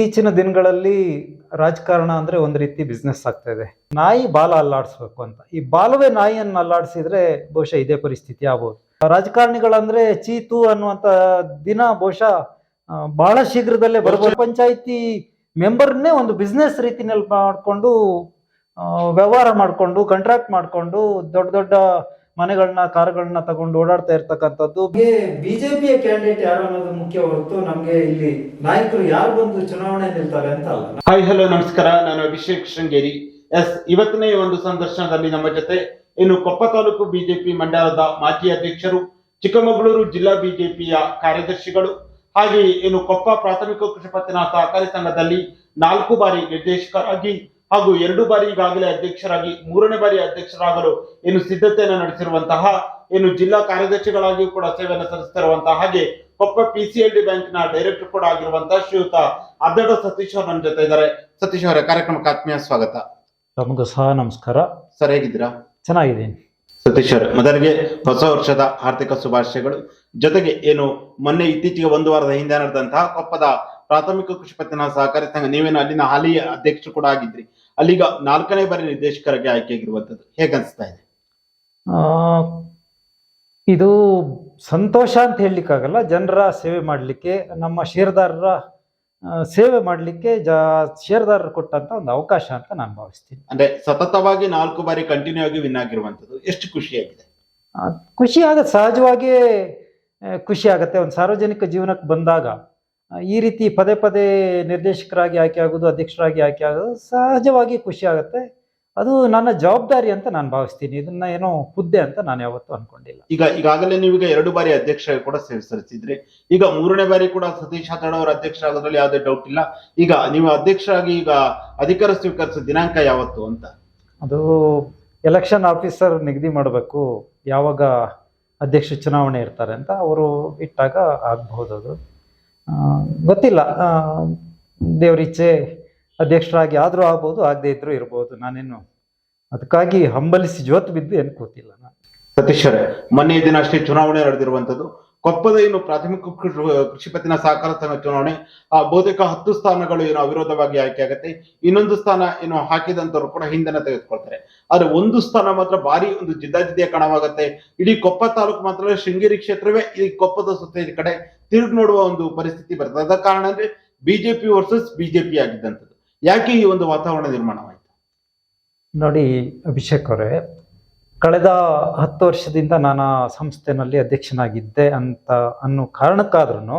ಇತ್ತೀಚಿನ ದಿನಗಳಲ್ಲಿ ರಾಜಕಾರಣ ಅಂದ್ರೆ ಒಂದು ರೀತಿ ಬಿಸ್ನೆಸ್ ಆಗ್ತಾ ಇದೆ. ನಾಯಿ ಬಾಲ ಅಲ್ಲಾಡಿಸ್ಬೇಕು ಅಂತ. ಈ ಬಾಲವೇ ನಾಯಿಯನ್ನು ಅಲ್ಲಾಡಿಸಿದ್ರೆ ಬಹುಶಃ ಇದೇ ಪರಿಸ್ಥಿತಿ ಆಗ್ಬೋದು. ರಾಜಕಾರಣಿಗಳಂದ್ರೆ ಚೀತು ಅನ್ನುವಂತ ದಿನ ಬಹುಶಃ ಬಹಳ ಶೀಘ್ರದಲ್ಲೇ ಬರ್ಬೋದು. ಪಂಚಾಯಿತಿ ಮೆಂಬರ್ನೇ ಒಂದು ಬಿಸ್ನೆಸ್ ರೀತಿನಲ್ಲಿ ಮಾಡಿಕೊಂಡು ವ್ಯವಹಾರ ಮಾಡಿಕೊಂಡು ಕಾಂಟ್ರಾಕ್ಟ್ ಮಾಡಿಕೊಂಡು ದೊಡ್ಡ ದೊಡ್ಡ ಮನೆಗಳನ್ನ ಕಾರುಗಳನ್ನ ತಗೊಂಡು ಓಡಾಡ್ತಾ ಇರ್ತಕ್ಕಂಥದ್ದು. ಬಿಜೆಪಿಯ ಕ್ಯಾಂಡಿಡೇಟ್ ಯಾರು ಅನ್ನೋದು ಮುಖ್ಯ ಹೊರತು ನಮ್ಗೆ ಇಲ್ಲಿ ನಾಯಕರು ಯಾರು ಬಂದು ಚುನಾವಣೆ ನಿಲ್ತಾರೆ ಅಂತ ಅಲ್ಲ. ಹಾಯ್ ಹಲೋ ನಮಸ್ಕಾರ. ನಾನು ಅಭಿಷೇಕ್ ಶೃಂಗೇರಿ. ಎಸ್ ಇವತ್ತನೇ ಈ ಒಂದು ಸಂದರ್ಶನದಲ್ಲಿ ನಮ್ಮ ಜೊತೆ ಇನ್ನು ಕೊಪ್ಪ ತಾಲೂಕು ಬಿಜೆಪಿ ಮಂಡಲದ ಮಾಜಿ ಅಧ್ಯಕ್ಷರು ಚಿಕ್ಕಮಗಳೂರು ಜಿಲ್ಲಾ ಬಿಜೆಪಿಯ ಕಾರ್ಯದರ್ಶಿಗಳು ಹಾಗೆ ಇನ್ನು ಕೊಪ್ಪ ಪ್ರಾಥಮಿಕ ಕೃಷಿ ಪತ್ತಿನ ಸಹಕಾರಿ ಸಂಘದಲ್ಲಿ ನಾಲ್ಕು ಬಾರಿ ನಿರ್ದೇಶಕರಾಗಿ ಹಾಗೂ ಎರಡು ಬಾರಿ ಈಗಾಗಲೇ ಅಧ್ಯಕ್ಷರಾಗಿ ಮೂರನೇ ಬಾರಿ ಅಧ್ಯಕ್ಷರಾಗಲು ಏನು ಸಿದ್ಧತೆಯನ್ನು ನಡೆಸಿರುವಂತಹ ಏನು ಜಿಲ್ಲಾ ಕಾರ್ಯದರ್ಶಿಗಳಾಗಿಯೂ ಕೂಡ ಸೇವೆಯನ್ನು ಸಲ್ಲಿಸ್ತಿರುವಂತಹ ಹಾಗೆ Koppa P C L D ಬ್ಯಾಂಕ್ನ ಡೈರೆಕ್ಟರ್ ಕೂಡ ಆಗಿರುವಂತಹ ಶ್ರೀಯುತ ಅದ್ದಡ ಸತೀಶ್ ಅವರು ನಮ್ಮ ಜೊತೆ ಇದ್ದಾರೆ. ಸತೀಶ್ ಅವರ ಕಾರ್ಯಕ್ರಮಕ್ಕೆ ಆತ್ಮೀಯ ಸ್ವಾಗತ. ತಮಗೂ ಸಹ ನಮಸ್ಕಾರ. ಸರ್ ಹೇಗಿದ್ದೀರಾ? ಚೆನ್ನಾಗಿದ್ದೀನಿ. ಸತೀಶ್ ಅವರೇ ಮೊದಲಿಗೆ ಹೊಸ ವರ್ಷದ ಆರ್ಥಿಕ ಶುಭಾಶಯಗಳು. ಜೊತೆಗೆ ಏನು ಮೊನ್ನೆ ಇತ್ತೀಚೆಗೆ ಒಂದು ವಾರದ ಹಿಂದೆ ನಡೆದಂತಹ ಕೊಪ್ಪದ ಪ್ರಾಥಮಿಕ ಕೃಷಿ ಪತ್ತಿನ ಸಹಕಾರಿ ಸಂಘ ನೀವೇನು ಅಲ್ಲಿನ ಹಾಲಿ ಅಧ್ಯಕ್ಷರು ಕೂಡ ಆಗಿದ್ರಿ. ಅಲ್ಲಿಗ ನಾಲ್ಕನೇ ಬಾರಿ ನಿರ್ದೇಶಕರಾಗಿ ಆಯ್ಕೆಯಾಗಿರುವಂತದ್ದು ಹೇಗೆ ಅನಿಸ್ತಾ ಇದೆ? ಇದು ಸಂತೋಷ ಅಂತ ಹೇಳಲಿಕ್ಕಾಗಲ್ಲ ಜನರ ಸೇವೆ ಮಾಡಲಿಕ್ಕೆ ನಮ್ಮ ಷೇರ್ದಾರರ ಸೇವೆ ಮಾಡಲಿಕ್ಕೆ ಜ ಷೇರ್ದಾರರು ಕೊಟ್ಟಂತ ಒಂದು ಅವಕಾಶ ಅಂತ ನಾನು ಭಾವಿಸ್ತೀನಿ. ಅಂದ್ರೆ ಸತತವಾಗಿ ನಾಲ್ಕು ಬಾರಿ ಕಂಟಿನ್ಯೂ ಆಗಿ ವಿನ್ ಆಗಿರುವಂತದ್ದು ಎಷ್ಟು ಖುಷಿಯಾಗಿದೆ ಖುಷಿ ಆಗ ಸಹಜವಾಗಿ ಖುಷಿ ಆಗುತ್ತೆ. ಒಂದು ಸಾರ್ವಜನಿಕ ಜೀವನಕ್ಕೆ ಬಂದಾಗ ಈ ರೀತಿ ಪದೇ ಪದೇ ನಿರ್ದೇಶಕರಾಗಿ ಆಯ್ಕೆ ಆಗೋದು ಅಧ್ಯಕ್ಷರಾಗಿ ಆಯ್ಕೆ ಆಗೋದು ಸಹಜವಾಗಿ ಖುಷಿ ಆಗುತ್ತೆ. ಅದು ನನ್ನ ಜವಾಬ್ದಾರಿ ಅಂತ ನಾನು ಭಾವಿಸ್ತೀನಿ. ಇದನ್ನ ಏನೋ ಹುದ್ದೆ ಅಂತ ನಾನು ಯಾವತ್ತೂ ಅನ್ಕೊಂಡಿಲ್ಲ. ಈಗ ಈಗಾಗಲೇ ನೀವೀಗ ಎರಡು ಬಾರಿ ಅಧ್ಯಕ್ಷ ಕೂಡ ಸೇವೆ ಸಲ್ಲಿಸಿದ್ರಿ ಈಗ ಮೂರನೇ ಬಾರಿ ಕೂಡ ಸತೀಶ್ ಹಾತಾಡ್ ಅವರ ಅಧ್ಯಕ್ಷರಾಗೋದ್ರಲ್ಲಿ ಯಾವುದೇ ಡೌಟ್ ಇಲ್ಲ. ಈಗ ನೀವು ಅಧ್ಯಕ್ಷರಾಗಿ ಈಗ ಅಧಿಕಾರ ಸ್ವೀಕರಿಸೋ ದಿನಾಂಕ ಯಾವತ್ತು ಅಂತ? ಅದು ಎಲೆಕ್ಷನ್ ಆಫೀಸರ್ ನಿಗದಿ ಮಾಡಬೇಕು. ಯಾವಾಗ ಅಧ್ಯಕ್ಷ ಚುನಾವಣೆ ಇರ್ತಾರೆ ಅಂತ ಅವರು ಇಟ್ಟಾಗ ಆಗಬಹುದು ಅದು ಗೊತ್ತಿಲ್ಲ. ಆ, ದೇವ್ರ ಇಚ್ಛೆ ಅಧ್ಯಕ್ಷರಾಗಿ ಆದರೂ ಆಗ್ಬೋದು ಆಗದೇ ಇದ್ರೂ ಇರ್ಬೋದು. ನಾನೇನು ಅದಕ್ಕಾಗಿ ಹಂಬಲಿಸಿ ಜೋತು ಬಿದ್ದು ಏನು ಕೂತಿಲ್ಲ ನಾನು. ಸತೀಶ್ ಅವರೇ ಮೊನ್ನೆ ದಿನ ಅಷ್ಟೇ ಚುನಾವಣೆ ನಡೆದಿರುವಂತದ್ದು ಕೊಪ್ಪದ ಏನು ಪ್ರಾಥಮಿಕ ಕೃಷಿ ಪತ್ತಿನ ಸಹಕಾರ ಸಂಘ ಚುನಾವಣೆ. ಆ ಬಹುತೇಕ ಹತ್ತು ಸ್ಥಾನಗಳು ಏನು ಅವಿರೋಧವಾಗಿ ಆಯ್ಕೆ ಆಗುತ್ತೆ. ಇನ್ನೊಂದು ಸ್ಥಾನ ಏನು ಹಾಕಿದಂಥವ್ರು ಕೂಡ ಹಿಂದೆನ ತೆಗೆದುಕೊಳ್ತಾರೆ. ಆದ್ರೆ ಒಂದು ಸ್ಥಾನ ಮಾತ್ರ ಭಾರಿ ಒಂದು ಜಿದ್ದಾಜಿದ್ದಿಯ ಕಣವಾಗುತ್ತೆ. ಇಡೀ ಕೊಪ್ಪ ತಾಲೂಕು ಮಾತ್ರ ಶೃಂಗೇರಿ ಕ್ಷೇತ್ರವೇ ಈ ಕೊಪ್ಪದ ಸುತ್ತ ಕಡೆ ತಿರುಗಿ ನೋಡುವ ಒಂದು ಪರಿಸ್ಥಿತಿ ಬರ್ತದೆ. ಅದ ಕಾರಣ ಅಂದ್ರೆ ಬಿಜೆಪಿ ವರ್ಸಸ್ ಬಿಜೆಪಿ ಆಗಿದ್ದಂಥದ್ದು ಯಾಕೆ ಈ ಒಂದು ವಾತಾವರಣ ನಿರ್ಮಾಣವಾಯಿತು? ನೋಡಿ, ಅಭಿಷೇಕ್ ಅವರೇ, ಕಳೆದ ಹತ್ತು ವರ್ಷದಿಂದ ನಾನು ಸಂಸ್ಥೆನಲ್ಲಿ ಅಧ್ಯಕ್ಷನಾಗಿದ್ದೆ ಅಂತ ಅನ್ನೋ ಕಾರಣಕ್ಕಾದ್ರೂ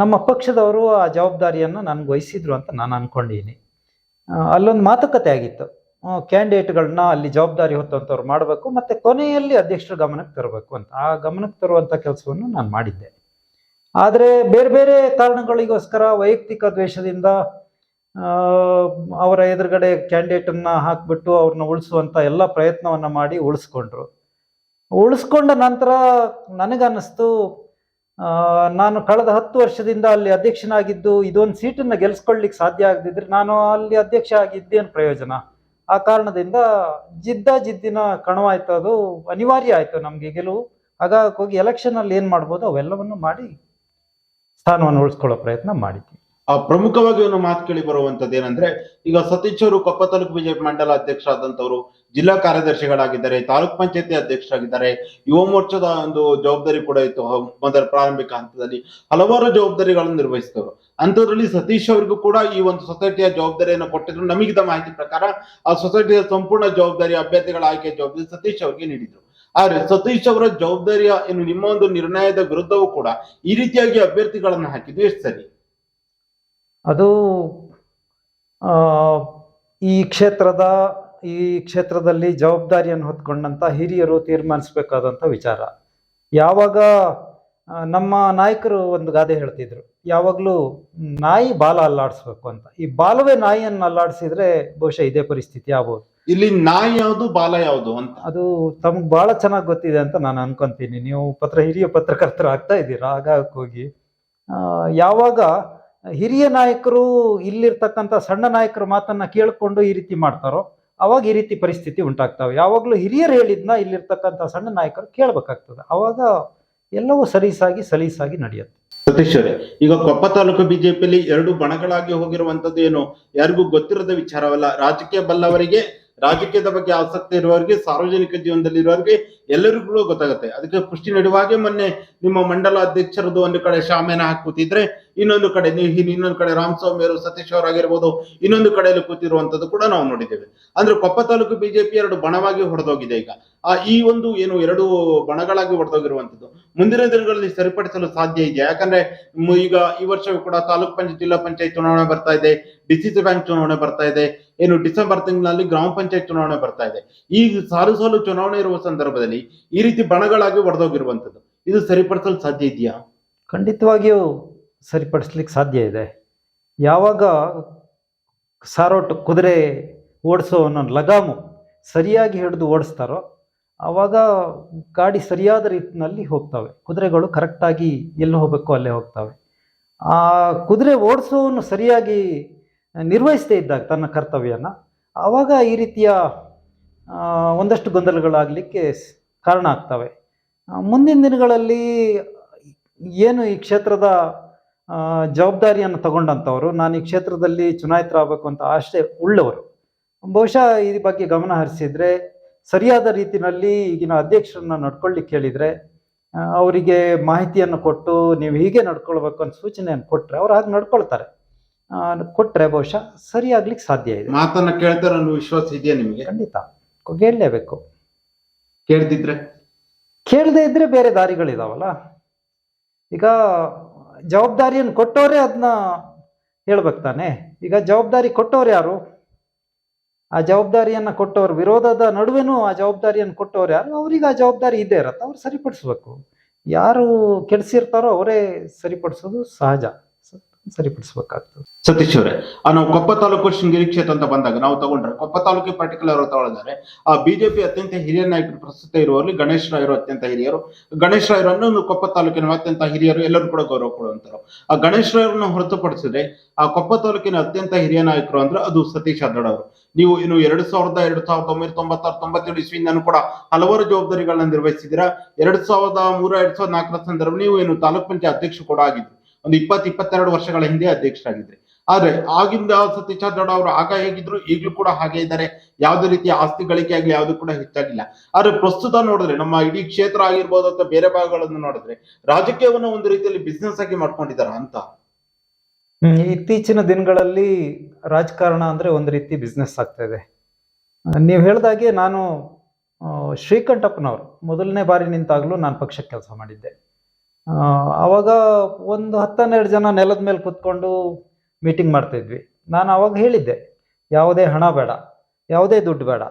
ನಮ್ಮ ಪಕ್ಷದವರು ಆ ಜವಾಬ್ದಾರಿಯನ್ನು ನನಗೆ ವಹಿಸಿದ್ರು ಅಂತ ನಾನು ಅನ್ಕೊಂಡಿದ್ದೀನಿ ಅಲ್ಲೊಂದು ಮಾತುಕತೆ ಆಗಿತ್ತು. ಕ್ಯಾಂಡಿಡೇಟ್ಗಳನ್ನ ಅಲ್ಲಿ ಜವಾಬ್ದಾರಿ ಹೊತ್ತಂಥವ್ರು ಮಾಡಬೇಕು, ಮತ್ತು ಕೊನೆಯಲ್ಲಿ ಅಧ್ಯಕ್ಷರ ಗಮನಕ್ಕೆ ತರಬೇಕು ಅಂತ. ಆ ಗಮನಕ್ಕೆ ತರುವಂಥ ಕೆಲಸವನ್ನು ನಾನು ಮಾಡಿದ್ದೆ. ಆದರೆ ಬೇರೆ ಬೇರೆ ಕಾರಣಗಳಿಗೋಸ್ಕರ ವೈಯಕ್ತಿಕ ದ್ವೇಷದಿಂದ ಅವರ ಎದುರುಗಡೆ ಕ್ಯಾಂಡಿಡೇಟನ್ನು ಹಾಕ್ಬಿಟ್ಟು ಅವ್ರನ್ನ ಉಳಿಸುವಂತ ಎಲ್ಲ ಪ್ರಯತ್ನವನ್ನ ಮಾಡಿ ಉಳಿಸ್ಕೊಂಡ್ರು. ಉಳಿಸ್ಕೊಂಡ ನಂತರ ನನಗನ್ನಿಸ್ತು ನಾನು ಕಳೆದ ಹತ್ತು ವರ್ಷದಿಂದ ಅಲ್ಲಿ ಅಧ್ಯಕ್ಷನಾಗಿದ್ದು, ಇದೊಂದು ಸೀಟನ್ನು ಗೆಲ್ಸ್ಕೊಳ್ಲಿಕ್ಕೆ ಸಾಧ್ಯ ಆಗದಿದ್ರೆ ನಾನು ಅಲ್ಲಿ ಅಧ್ಯಕ್ಷ ಆಗಿದ್ದೇನು ಪ್ರಯೋಜನ? ಆ ಕಾರಣದಿಂದ ಜಿದ್ದ ಜಿದ್ದಿನ ಕಣವಾಯ್ತು. ಅದು ಅನಿವಾರ್ಯ ಆಯ್ತು ನಮಗೆ ಗೆಲುವು. ಹಾಗಾಗಿ ಹೋಗಿ ಎಲೆಕ್ಷನ್ ಅಲ್ಲಿ ಏನ್ ಮಾಡ್ಬೋದು? ಅವೆಲ್ಲವನ್ನು ಮಾಡಿ ಸ್ಥಾನವನ್ನು ಉಳಿಸ್ಕೊಳ್ಳೋ ಪ್ರಯತ್ನ ಮಾಡಿದ್ವಿ ಆ, ಪ್ರಮುಖವಾಗಿ ಒಂದು ಮಾತು ಕೇಳಿ ಬರುವಂತದ್ದು ಏನಂದ್ರೆ, ಈಗ ಸತೀಶ್ ಅವರು ಕೊಪ್ಪ ತಾಲೂಕು ಬಿಜೆಪಿ ಮಂಡಲ ಅಧ್ಯಕ್ಷರಾದಂತವರು ಜಿಲ್ಲಾ ಕಾರ್ಯದರ್ಶಿಗಳಾಗಿದ್ದಾರೆ, ತಾಲೂಕ್ ಪಂಚಾಯತಿ ಅಧ್ಯಕ್ಷರಾಗಿದ್ದಾರೆ, ಯುವ ಮೋರ್ಚಾದ ಒಂದು ಜವಾಬ್ದಾರಿ ಕೂಡ ಇತ್ತು ಮೊದಲ ಪ್ರಾರಂಭಿಕ ಹಂತದಲ್ಲಿ. ಹಲವಾರು ಜವಾಬ್ದಾರಿಗಳನ್ನು ನಿರ್ವಹಿಸಿದವರು. ಅಂಥದ್ರಲ್ಲಿ ಸತೀಶ್ ಅವರಿಗೂ ಕೂಡ ಈ ಒಂದು ಸೊಸೈಟಿಯ ಜವಾಬ್ದಾರಿಯನ್ನು ಕೊಟ್ಟಿದ್ರು. ನಮಗಿದ ಮಾಹಿತಿ ಪ್ರಕಾರ, ಆ ಸೊಸೈಟಿಯ ಸಂಪೂರ್ಣ ಜವಾಬ್ದಾರಿ, ಅಭ್ಯರ್ಥಿಗಳ ಆಯ್ಕೆ ಜವಾಬ್ದಾರಿ ಸತೀಶ್ ಅವರಿಗೆ ನೀಡಿದ್ರು. ಆದ್ರೆ ಸತೀಶ್ ಅವರ ಜವಾಬ್ದಾರಿಯ ಏನು ನಿಮ್ಮ ಒಂದು ನಿರ್ಣಯದ ವಿರುದ್ಧವೂ ಕೂಡ ಈ ರೀತಿಯಾಗಿ ಅಭ್ಯರ್ಥಿಗಳನ್ನು ಹಾಕಿದ್ದು ಎಷ್ಟು ಸರಿ? ಅದು ಈ ಕ್ಷೇತ್ರದ, ಈ ಕ್ಷೇತ್ರದಲ್ಲಿ ಜವಾಬ್ದಾರಿಯನ್ನು ಹೊತ್ಕೊಂಡಂತ ಹಿರಿಯರು ತೀರ್ಮಾನಿಸಬೇಕಾದಂಥ ವಿಚಾರ. ಯಾವಾಗ ನಮ್ಮ ನಾಯಕರು ಒಂದು ಗಾದೆ ಹೇಳ್ತಿದ್ರು, ಯಾವಾಗಲೂ ನಾಯಿ ಬಾಲ ಅಲ್ಲಾಡಿಸ್ಬೇಕು ಅಂತ. ಈ ಬಾಲವೇ ನಾಯಿಯನ್ನು ಅಲ್ಲಾಡಿಸಿದ್ರೆ ಬಹುಶಃ ಇದೇ ಪರಿಸ್ಥಿತಿ ಆಗ್ಬೋದು. ಇಲ್ಲಿ ನಾಯಿ ಯಾವುದು ಬಾಲ ಯಾವುದು ಅಂತ? ಅದು ತಮ್ಗೆ ಬಹಳ ಚೆನ್ನಾಗಿ ಗೊತ್ತಿದೆ ಅಂತ ನಾನು ಅನ್ಕೊಂತೀನಿ. ನೀವು ಪತ್ರ ಹಿರಿಯ ಪತ್ರಕರ್ತರು ಆಗ್ತಾ ಇದ್ದೀರಾ ಹಾಗಾಗಿ ಹೋಗಿ. ಆ, ಯಾವಾಗ ಹಿರಿಯ ನಾಯಕರು ಇಲ್ಲಿರ್ತಕ್ಕಂಥ ಸಣ್ಣ ನಾಯಕರ ಮಾತನ್ನ ಕೇಳಿಕೊಂಡು ಈ ರೀತಿ ಮಾಡ್ತಾರೋ ಅವಾಗ ಈ ರೀತಿ ಪರಿಸ್ಥಿತಿ ಉಂಟಾಗ್ತವೆ. ಯಾವಾಗಲೂ ಹಿರಿಯರು ಹೇಳಿದ್ನ ಇಲ್ಲಿರ್ತಕ್ಕಂಥ ಸಣ್ಣ ನಾಯಕರು ಕೇಳಬೇಕಾಗ್ತದೆ. ಅವಾಗ ಎಲ್ಲವೂ ಸಲೀಸಾಗಿ ಸಲೀಸಾಗಿ ನಡೆಯುತ್ತೆ. ಸತೀಶ್ ಅವರೇ ಈಗ ಕೊಪ್ಪ ತಾಲೂಕು ಬಿಜೆಪಿಯಲ್ಲಿ ಎರಡು ಬಣಗಳಾಗಿ ಹೋಗಿರುವಂತದ್ದು ಏನು? ಯಾರಿಗೂ ಗೊತ್ತಿರದ ವಿಚಾರವಲ್ಲ. ರಾಜಕೀಯ ಬಲ್ಲವರಿಗೆ ರಾಜಕೀಯದ ಬಗ್ಗೆ ಆಸಕ್ತಿ ಇರುವವರಿಗೆ, ಸಾರ್ವಜನಿಕ ಜೀವನದಲ್ಲಿ ಇರುವವರಿಗೆ ಎಲ್ಲರಿಗೂ ಗೊತ್ತಾಗುತ್ತೆ. ಅದಕ್ಕೆ ಪುಷ್ಟಿ ನೀಡುವಾಗೆ ಮೊನ್ನೆ ನಿಮ್ಮ ಮಂಡಲ ಅಧ್ಯಕ್ಷರದ್ದು ಒಂದು ಕಡೆ ಶಾಮಿಯಾನ ಹಾಕಿ ಕೂತಿದ್ರೆ ಇನ್ನೊಂದು ಕಡೆ ನೀವು ಇನ್- ಇನ್ನೊಂದು ಕಡೆ ರಾಮಸ್ವಾಮಿ ಅವರು ಸತೀಶ್ ಅವರಾಗಿರ್ಬೋದು ಇನ್ನೊಂದು ಕಡೆಯಲ್ಲಿ ಕೂತಿರುವಂತದ್ದು ಕೂಡ ನಾವು ನೋಡಿದ್ದೇವೆ. ಅಂದ್ರೆ ಕೊಪ್ಪ ತಾಲೂಕು ಬಿಜೆಪಿ ಎರಡು ಬಣವಾಗಿ ಹೊಡೆದೋಗಿದೆ ಈಗ. ಆ ಈ ಒಂದು ಏನು ಎರಡು ಬಣಗಳಾಗಿ ಹೊಡೆದೋಗಿರುವಂತದ್ದು ಮುಂದಿನ ದಿನಗಳಲ್ಲಿ ಸರಿಪಡಿಸಲು ಸಾಧ್ಯ ಇದೆ ಯಾಕಂದ್ರೆ ಈಗ ಈ ವರ್ಷವೂ ಕೂಡ ತಾಲೂಕ್ ಪಂಚಾಯತ್, ಜಿಲ್ಲಾ ಪಂಚಾಯತ್ ಚುನಾವಣೆ ಬರ್ತಾ ಇದೆ, ಡಿಸಿಸಿ ಬ್ಯಾಂಕ್ ಚುನಾವಣೆ ಬರ್ತಾ ಇದೆ ಏನು ಡಿಸೆಂಬರ್ ತಿಂಗಳಲ್ಲಿ ಗ್ರಾಮ ಪಂಚಾಯತ್ ಚುನಾವಣೆ ಬರ್ತಾ ಇದೆ. ಈ ಸಾಲು ಸಾಲು ಚುನಾವಣೆ ಇರುವ ಸಂದರ್ಭದಲ್ಲಿ ಈ ರೀತಿ ಬಣಗಳಾಗಿ ಹೊಡೆದೋಗಿರುವಂತದ್ದು ಇದು ಸರಿಪಡಿಸಲು ಸಾಧ್ಯ ಇದೆಯಾ? ಖಂಡಿತವಾಗಿಯೂ ಸರಿಪಡಿಸ್ಲಿಕ್ಕೆ ಸಾಧ್ಯ ಇದೆ. ಯಾವಾಗ ಸಾರೋಟ್ ಕುದುರೆ ಓಡಿಸೋವನ್ನ ಲಗಾಮು ಸರಿಯಾಗಿ ಹಿಡಿದು ಓಡಿಸ್ತಾರೋ ಆವಾಗ ಗಾಡಿ ಸರಿಯಾದ ರೀತಿಯಲ್ಲಿ ಹೋಗ್ತವೆ. ಕುದುರೆಗಳು ಕರೆಕ್ಟಾಗಿ ಎಲ್ಲಿ ಹೋಗಬೇಕು ಅಲ್ಲೇ ಹೋಗ್ತವೆ. ಆ ಕುದುರೆ ಓಡಿಸೋವನ್ನು ಸರಿಯಾಗಿ ನಿರ್ವಹಿಸದೇ ಇದ್ದಾಗ ತನ್ನ ಕರ್ತವ್ಯನ ಆವಾಗ ಈ ರೀತಿಯ ಒಂದಷ್ಟು ಗೊಂದಲಗಳಾಗಲಿಕ್ಕೆ ಕಾರಣ ಆಗ್ತವೆ. ಮುಂದಿನ ದಿನಗಳಲ್ಲಿ ಏನು ಈ ಕ್ಷೇತ್ರದ ಜವಾಬ್ದಾರಿಯನ್ನು ತಗೊಂಡಂಥವ್ರು. ನಾನು ಈ ಕ್ಷೇತ್ರದಲ್ಲಿ ಚುನಾಯಿತರಾಗಬೇಕು ಅಂತ ಆಶೆ ಉಳ್ಳವರು. ಬಹುಶಃ ಈ ಬಗ್ಗೆ ಗಮನ ಹರಿಸಿದ್ರೆ ಸರಿಯಾದ ರೀತಿಯಲ್ಲಿ ಈಗಿನ ಅಧ್ಯಕ್ಷರನ್ನ ನಡ್ಕೊಳ್ಳಿಕ್ಕೆ ಹೇಳಿದರೆ ಅವರಿಗೆ ಮಾಹಿತಿಯನ್ನು ಕೊಟ್ಟು ನೀವು ಹೀಗೆ ನಡ್ಕೊಳ್ಬೇಕು ಅಂತ ಸೂಚನೆಯನ್ನು ಕೊಟ್ಟರೆ ಅವ್ರು ಹಾಗೆ ನಡ್ಕೊಳ್ತಾರೆ. ಕೊಟ್ಟರೆ ಬಹುಶಃ ಸರಿಯಾಗ್ಲಿಕ್ಕೆ ಸಾಧ್ಯ ಇದೆ. ಮಾತನ್ನ ಕೇಳ್ತಾರೆ ಅನ್ನೋ ವಿಶ್ವಾಸ ಇದೆಯಾ ನಿಮಗೆ? ಖಂಡಿತ. ಕೇಳಲೇಬೇಕು. ಕೇಳ್ದಿದ್ರೆ? ಕೇಳದೇ ಇದ್ರೆ ಬೇರೆ ದಾರಿಗಳಿದಾವಲ್ಲ. ಈಗ ಜವಾಬ್ದಾರಿಯನ್ನು ಕೊಟ್ಟವರೇ ಅದನ್ನ ಹೇಳ್ಬೇಕು ತಾನೆ. ಈಗ ಜವಾಬ್ದಾರಿ ಕೊಟ್ಟವ್ರು ಯಾರು? ಆ ಜವಾಬ್ದಾರಿಯನ್ನ ಕೊಟ್ಟವ್ರು ವಿರೋಧದ ನಡುವೆನೂ ಆ ಜವಾಬ್ದಾರಿಯನ್ನು ಕೊಟ್ಟವ್ರು ಯಾರು? ಅವ್ರಿಗೆ ಆ ಜವಾಬ್ದಾರಿ ಇದ್ದೇ ಇರತ್ತೆ, ಅವ್ರು ಸರಿಪಡಿಸ್ಬೇಕು. ಯಾರು ಕೆಡಿಸಿರ್ತಾರೋ ಅವರೇ ಸರಿಪಡಿಸೋದು ಸಹಜ. ಸರಿಪಡಿಸ್ಬೇಕಾಗ್ತದೆ. ಸತೀಶ್ ಅವರೇ ನಾವು ಕೊಪ್ಪ ತಾಲೂಕು ಶೃಂಗೇರಿ ಕ್ಷೇತ್ರ ಅಂತ ಬಂದಾಗ ನಾವು ತಗೊಂಡ್ರೆ, ಕೊಪ್ಪ ತಾಲೂಕು ಪರ್ಟಿಕ್ಯುಲರ್ ತಗೊಳಿದ್ರೆ, ಆ ಬಿಜೆಪಿ ಅತ್ಯಂತ ಹಿರಿಯ ನಾಯಕರು ಪ್ರಸ್ತುತ ಇರುವಲ್ಲಿ ಗಣೇಶ್ ರಾಯರು ಅತ್ಯಂತ ಹಿರಿಯರು. ಗಣೇಶ್ ರಾಯರನ್ನು ಕೊಪ್ಪ ತಾಲೂಕಿನ ಅತ್ಯಂತ ಹಿರಿಯರು, ಎಲ್ಲರೂ ಕೂಡ ಗೌರವ ಕೊಡುವಂತರು ಆ ಗಣೇಶ್ ರಾಯರನ್ನು ಹೊರತುಪಡಿಸಿದ್ರೆ, ಆ ಕೊಪ್ಪ ತಾಲೂಕಿನ ಅತ್ಯಂತ ಹಿರಿಯ ನಾಯಕರು ಅಂದ್ರೆ ಅದು ಸತೀಶ್ ಅದಡ ಅವರು. ನೀವು ಇನ್ನು ಎರಡ್ ಸಾವಿರದ ಎರಡ್ ಸಾವಿರದ ಒಂಬೈನೂರ ತೊಂಬತ್ತಾರು, ತೊಂಬತ್ತೇಳು ಇಸ್ವಿಯಿಂದನೂ ಕೂಡ ಹಲವಾರು ಜವಾಬ್ದಾರಿಗಳನ್ನ ನಿರ್ವಹಿಸಿದ್ದೀರಾ. ಎರಡ್ ಸಾವಿರದ ಮೂರ, ಎರಡ್ ಸಾವಿರದ ನಾಲ್ಕರ ಸಂದರ್ಭ ನೀವು ಏನು ತಾಲೂಕ್ ಪಂಚಾಯತ್ ಅಧ್ಯಕ್ಷ ಕೂಡ ಆಗಿದ್ರು. ಒಂದು ಇಪ್ಪತ್ತ್, ಇಪ್ಪತ್ತೆರಡು ವರ್ಷಗಳ ಹಿಂದೆ ಅಧ್ಯಕ್ಷರಾಗಿದ್ರೆ. ಆದ್ರೆ ಆಗಿಂದ ಸತೀಶ್ ಚಂದ್ರ ಅವರು ಆಗ ಹೇಗಿದ್ರು ಈಗಲೂ ಕೂಡ ಹಾಗೆ ಇದ್ದಾರೆ. ಯಾವುದೇ ರೀತಿಯ ಆಸ್ತಿ ಗಳಿಕೆ ಆಗ್ಲಿ ಯಾವುದು ಕೂಡ ಹೆಚ್ಚಾಗಿಲ್ಲ. ಆದ್ರೆ ಪ್ರಸ್ತುತ ನೋಡಿದ್ರೆ ನಮ್ಮ ಇಡೀ ಕ್ಷೇತ್ರ ಆಗಿರ್ಬೋದು ಅಥವಾ ಬೇರೆ ಭಾಗಗಳನ್ನು ನೋಡಿದ್ರೆ ರಾಜಕೀಯವನ್ನು ಒಂದು ರೀತಿಯಲ್ಲಿ ಬಿಸ್ನೆಸ್ ಆಗಿ ಮಾಡ್ಕೊಂಡಿದಾರ ಅಂತ. ಇತ್ತೀಚಿನ ದಿನಗಳಲ್ಲಿ ರಾಜಕಾರಣ ಅಂದ್ರೆ ಒಂದು ರೀತಿ ಬಿಸ್ನೆಸ್ ಆಗ್ತಾ ಇದೆ. ನೀವು ಹೇಳ್ದಾಗೆ ನಾನು ಶ್ರೀಕಂಠಪ್ಪನವರು ಮೊದಲನೇ ಬಾರಿ ನಿಂತಾಗ್ಲೂ ನಾನು ಪಕ್ಷಕ್ಕೆ ಕೆಲಸ ಮಾಡಿದ್ದೆ. ಆವಾಗ ಒಂದು ಹತ್ತನ್ನೆರಡು ಜನ ನೆಲದ ಮೇಲೆ ಕೂತ್ಕೊಂಡು ಮೀಟಿಂಗ್ ಮಾಡ್ತಾ ಇದ್ವಿ ನಾನು ಆವಾಗ ಹೇಳಿದ್ದೆ, ಯಾವುದೇ ಹಣ ಬೇಡ, ಯಾವುದೇ ದುಡ್ಡು ಬೇಡ,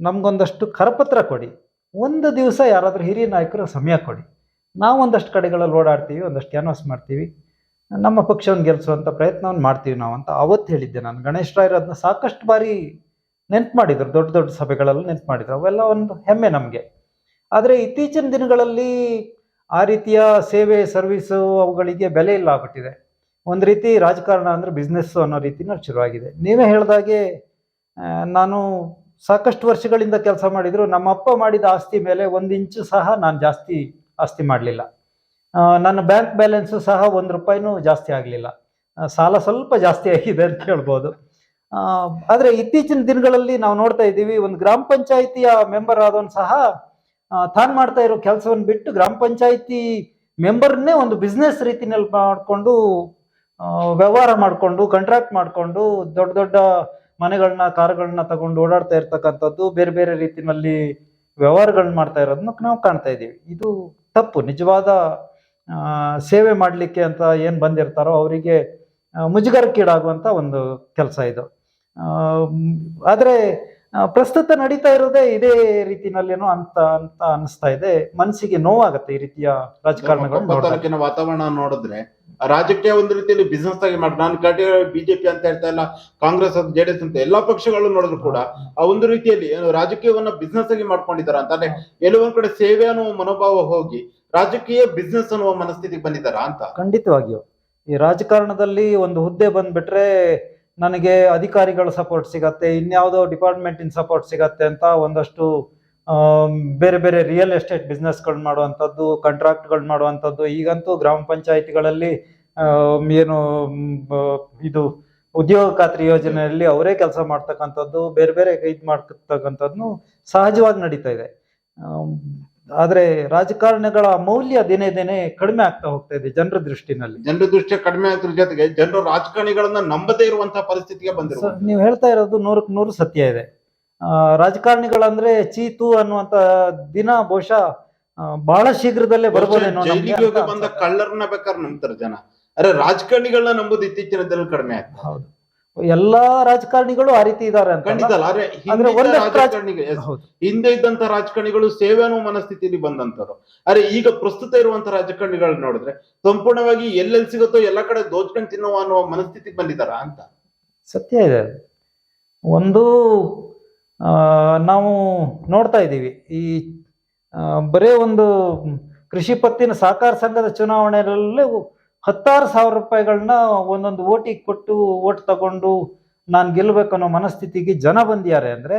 ನಮಗೊಂದಷ್ಟು ಕರಪತ್ರ ಕೊಡಿ, ಒಂದು ದಿವಸ ಯಾರಾದರೂ ಹಿರಿಯ ನಾಯಕರು ಸಮಯ ಕೊಡಿ. ನಾವು ಒಂದಷ್ಟು ಕಡೆಗಳಲ್ಲಿ ಓಡಾಡ್ತೀವಿ, ಒಂದಷ್ಟು ಕ್ಯಾನ್ವಾಸ್ ಮಾಡ್ತೀವಿ, ನಮ್ಮ ಪಕ್ಷವನ್ನು ಗೆಲ್ಲಿಸುವಂಥ ಪ್ರಯತ್ನವನ್ನು ಮಾಡ್ತೀವಿ ನಾವು ಅಂತ ಅವತ್ತು ಹೇಳಿದ್ದೆ ನಾನು. ಗಣೇಶ್ ರಾಯರು ಅದನ್ನ ಸಾಕಷ್ಟು ಬಾರಿ ನೆನ್ಪು ಮಾಡಿದ್ರು, ದೊಡ್ಡ ದೊಡ್ಡ ಸಭೆಗಳಲ್ಲಿ ನೆನ್ಪು ಮಾಡಿದ್ರು, ಅವೆಲ್ಲ ಒಂದು ಹೆಮ್ಮೆ ನಮಗೆ. ಆದರೆ ಇತ್ತೀಚಿನ ದಿನಗಳಲ್ಲಿ ಆ ರೀತಿಯ ಸೇವೆ, ಸರ್ವಿಸು ಅವುಗಳಿಗೆ ಬೆಲೆ ಇಲ್ಲ ಆಗ್ಬಿಟ್ಟಿದೆ ಒಂದು ರೀತಿ ರಾಜಕಾರಣ ಅಂದರೆ ಬಿಸ್ನೆಸ್ಸು ಅನ್ನೋ ರೀತಿನಲ್ಲಿ ಶುರುವಾಗಿದೆ. ನೀವೇ ಹೇಳ್ದಾಗೆ ನಾನು ಸಾಕಷ್ಟು ವರ್ಷಗಳಿಂದ ಕೆಲಸ ಮಾಡಿದ್ರು. ನಮ್ಮ ಅಪ್ಪ ಮಾಡಿದ ಆಸ್ತಿ ಮೇಲೆ ಒಂದು ಇಂಚು ಸಹ ನಾನು ಜಾಸ್ತಿ ಆಸ್ತಿ ಮಾಡಲಿಲ್ಲ. ನನ್ನ ಬ್ಯಾಂಕ್ ಬ್ಯಾಲೆನ್ಸು ಸಹ ಒಂದು ರೂಪಾಯಿನೂ ಜಾಸ್ತಿ ಆಗಲಿಲ್ಲ. ಸಾಲ ಸ್ವಲ್ಪ ಜಾಸ್ತಿ ಆಗಿದೆ ಅಂತ ಹೇಳ್ಬೋದು. ಆದರೆ ಇತ್ತೀಚಿನ ದಿನಗಳಲ್ಲಿ ನಾವು ನೋಡ್ತಾ ಇದ್ದೀವಿ, ಒಂದು ಗ್ರಾಮ ಪಂಚಾಯಿತಿಯ ಮೆಂಬರ್ ಆದವನು ಸಹ ತಾನು ಮಾಡ್ತಾ ಇರೋ ಕೆಲಸವನ್ನು ಬಿಟ್ಟು ಗ್ರಾಮ ಪಂಚಾಯಿತಿ ಮೆಂಬರ್ನೇ ಒಂದು ಬಿಸ್ನೆಸ್ ರೀತಿನಲ್ಲಿ ಮಾಡಿಕೊಂಡು ವ್ಯವಹಾರ ಮಾಡಿಕೊಂಡು ಕಾಂಟ್ರಾಕ್ಟ್ ಮಾಡಿಕೊಂಡು, ದೊಡ್ಡ ದೊಡ್ಡ ಮನೆಗಳನ್ನ ಕಾರುಗಳನ್ನ ತಗೊಂಡು ಓಡಾಡ್ತಾ ಇರ್ತಕ್ಕಂಥದ್ದು, ಬೇರೆ ಬೇರೆ ರೀತಿನಲ್ಲಿ ವ್ಯವಹಾರಗಳನ್ನ ಮಾಡ್ತಾ ಇರೋದನ್ನ ನಾವು ಕಾಣ್ತಾ ಇದ್ದೀವಿ. ಇದು ತಪ್ಪು. ನಿಜವಾದ ಸೇವೆ ಮಾಡಲಿಕ್ಕೆ ಅಂತ ಏನು ಬಂದಿರ್ತಾರೋ ಅವರಿಗೆ ಮುಜುಗರಕ್ಕೀಡಾಗುವಂಥ ಒಂದು ಕೆಲಸ ಇದು. ಆದ್ರೆ ಪ್ರಸ್ತುತ ನಡೀತಾ ಇರೋದೇ ಇದೇ ರೀತಿನಲ್ಲೇನೋ ಅಂತ ಅಂತ ಅನಿಸ್ತಾ ಇದೆ. ಮನಸ್ಸಿಗೆ ನೋವಾಗತ್ತೆ ಈ ರೀತಿಯ ರಾಜಕಾರಣಗಳು ನೋಡಿದಾಗ. ವಾತಾವರಣ ನೋಡಿದ್ರೆ ರಾಜಕೀಯ ಒಂದು ರೀತಿಯಲ್ಲಿ ಬಿಸ್ನೆಸ್ ಆಗಿ ಮಾಡಿ ನಾನು ಕಡೆ ಬಿಜೆಪಿ ಅಂತ ಹೇಳ್ತಾ ಇಲ್ಲ ಕಾಂಗ್ರೆಸ್ ಅಂತ ಜೆಡಿಎಸ್ ಅಂತ ಎಲ್ಲಾ ಪಕ್ಷಗಳು ನೋಡಿದ್ರು ಕೂಡ ಆ ಒಂದು ರೀತಿಯಲ್ಲಿ ಏನು ರಾಜಕೀಯವನ್ನ ಬಿಸ್ನೆಸ್ ಆಗಿ ಮಾಡ್ಕೊಂಡಿದ್ದಾರೆ ಅಂತ ಅಂದ್ರೆ ಎಲ್ಲೋ ಕಡೆ ಸೇವೆ ಅನ್ನುವ ಮನೋಭಾವ ಹೋಗಿ ರಾಜಕೀಯ ಬಿಸ್ನೆಸ್ ಅನ್ನುವ ಮನಸ್ಥಿತಿಗೆ ಬಂದಿದ್ದಾರಾ ಅಂತ? ಖಂಡಿತವಾಗಿಯೂ. ಈ ರಾಜಕಾರಣದಲ್ಲಿ ಒಂದು ಹುದ್ದೆ ಬಂದ್ಬಿಟ್ರೆ ನನಗೆ ಅಧಿಕಾರಿಗಳ ಸಪೋರ್ಟ್ ಸಿಗತ್ತೆ, ಇನ್ಯಾವುದೋ ಡಿಪಾರ್ಟ್ಮೆಂಟಿನ ಸಪೋರ್ಟ್ ಸಿಗತ್ತೆ ಅಂತ ಒಂದಷ್ಟು ಬೇರೆ ಬೇರೆ ರಿಯಲ್ ಎಸ್ಟೇಟ್ ಬಿಸ್ನೆಸ್ಗಳು ಮಾಡುವಂಥದ್ದು ಕಾಂಟ್ರಾಕ್ಟ್ಗಳು ಮಾಡುವಂಥದ್ದು. ಈಗಂತೂ ಗ್ರಾಮ ಪಂಚಾಯಿತಿಗಳಲ್ಲಿ ಏನು ಇದು ಉದ್ಯೋಗ ಖಾತ್ರಿ ಯೋಜನೆಯಲ್ಲಿ ಅವರೇ ಕೆಲಸ ಮಾಡ್ತಕ್ಕಂಥದ್ದು, ಬೇರೆ ಬೇರೆ ಇದು ಮಾಡ್ತಕ್ಕಂಥದ್ದು ಸಹಜವಾಗಿ ನಡೀತಾ ಇದೆ. ಆದ್ರೆ ರಾಜಕಾರಣಿಗಳ ಮೌಲ್ಯ ದಿನೇ ದಿನೇ ಕಡಿಮೆ ಆಗ್ತಾ ಹೋಗ್ತಾ ಇದೆ ಜನರ ದೃಷ್ಟಿನಲ್ಲಿ. ಜನರ ದೃಷ್ಟಿ ಕಡಿಮೆ ಆದ್ರ ಜೊತೆಗೆ ಜನರು ರಾಜಕಾರಣಿಗಳನ್ನ ನಂಬದೇ ಇರುವಂತಹ ಪರಿಸ್ಥಿತಿಗೆ ಬಂದಿದೆ ನೀವು ಹೇಳ್ತಾ ಇರೋದು ನೂರಕ್ಕೆ ನೂರು ಸತ್ಯ ಇದೆ. ರಾಜಕಾರಣಿಗಳು ರಾಜಕಾರಣಿಗಳಂದ್ರೆ ಚೀತು ಅನ್ನುವಂತ ದಿನ ಬಹುಶಃ ಬಹಳ ಶೀಘ್ರದಲ್ಲೇ ಬರ್ಬೋದೇನೋ ಬಂದ. ಕಳ್ಳರನ್ನ ಬೇಕಾದ್ರೆ ನಂಬ್ತಾರೆ ಜನ. ಅರೆ ರಾಜಕಾರಣಿಗಳನ್ನ ನಂಬುದು ಇತ್ತೀಚಿನ ದಿನ ಕಡಿಮೆ ಆಗ್ತದೆ ಹೌದು. ಎಲ್ಲಾ ರಾಜಕಾರಣಿಗಳು ಆ ರೀತಿ ಇದ್ದಾರೆ ಅಂತ ಖಂಡಿತ ಅಲ್ಲ ಆದ್ರೆ ಅಂದ್ರೆ ಹಿಂದಿನ ಒಂದಷ್ಟು ರಾಜ- ರಾಜಕಾರಣಿಗಳು yes, ಹೌದು. ಹಿಂದೆ ಇದ್ದಂತ ರಾಜಕಾರಣಿಗಳು ಸೇವೆ ಅನ್ನೋ ಮನಸ್ಥಿತಿಯಲ್ಲಿ ಬಂದಂತವ್ರು ಅರೆ ಈಗ ಪ್ರಸ್ತುತ ಇರುವಂತ ರಾಜಕಾರಣಿಗಳು ನೋಡಿದ್ರೆ ಸಂಪೂರ್ಣವಾಗಿ ಎಲ್ಲೆಲ್ಲಿ ಸಿಗುತ್ತೋ ಎಲ್ಲ ಕಡೆ ದೋಚ್ಕೊಂಡ್ ತಿನ್ನುವ ಅನ್ನೋ ಮನಸ್ಥಿತಿಗೆ ಬಂದಿದಾರ ಅಂತ? ಸತ್ಯ ಇದೆ. ಅದು. ಒಂದು ಆ, ನಾವು ನೋಡ್ತಾ ಇದ್ದೀವಿ. ಈ ಆ, ಬರೇ ಒಂದು ಕೃಷಿ ಪತ್ತಿನ ಸಹಕಾರ ಸಂಘದ ಚುನಾವಣೆಯಲ್ಲೂ ಹತ್ತಾರು ಸಾವಿರ ರೂಪಾಯಿಗಳನ್ನ ಒಂದೊಂದು ಓಟಿಗೆ ಕೊಟ್ಟು ಓಟ್ ತಗೊಂಡು ನಾನು ಗೆಲ್ಲಬೇಕು ಅನ್ನೋ ಮನಸ್ಥಿತಿಗೆ ಜನ ಬಂದಿದ್ದಾರೆ ಅಂದ್ರೆ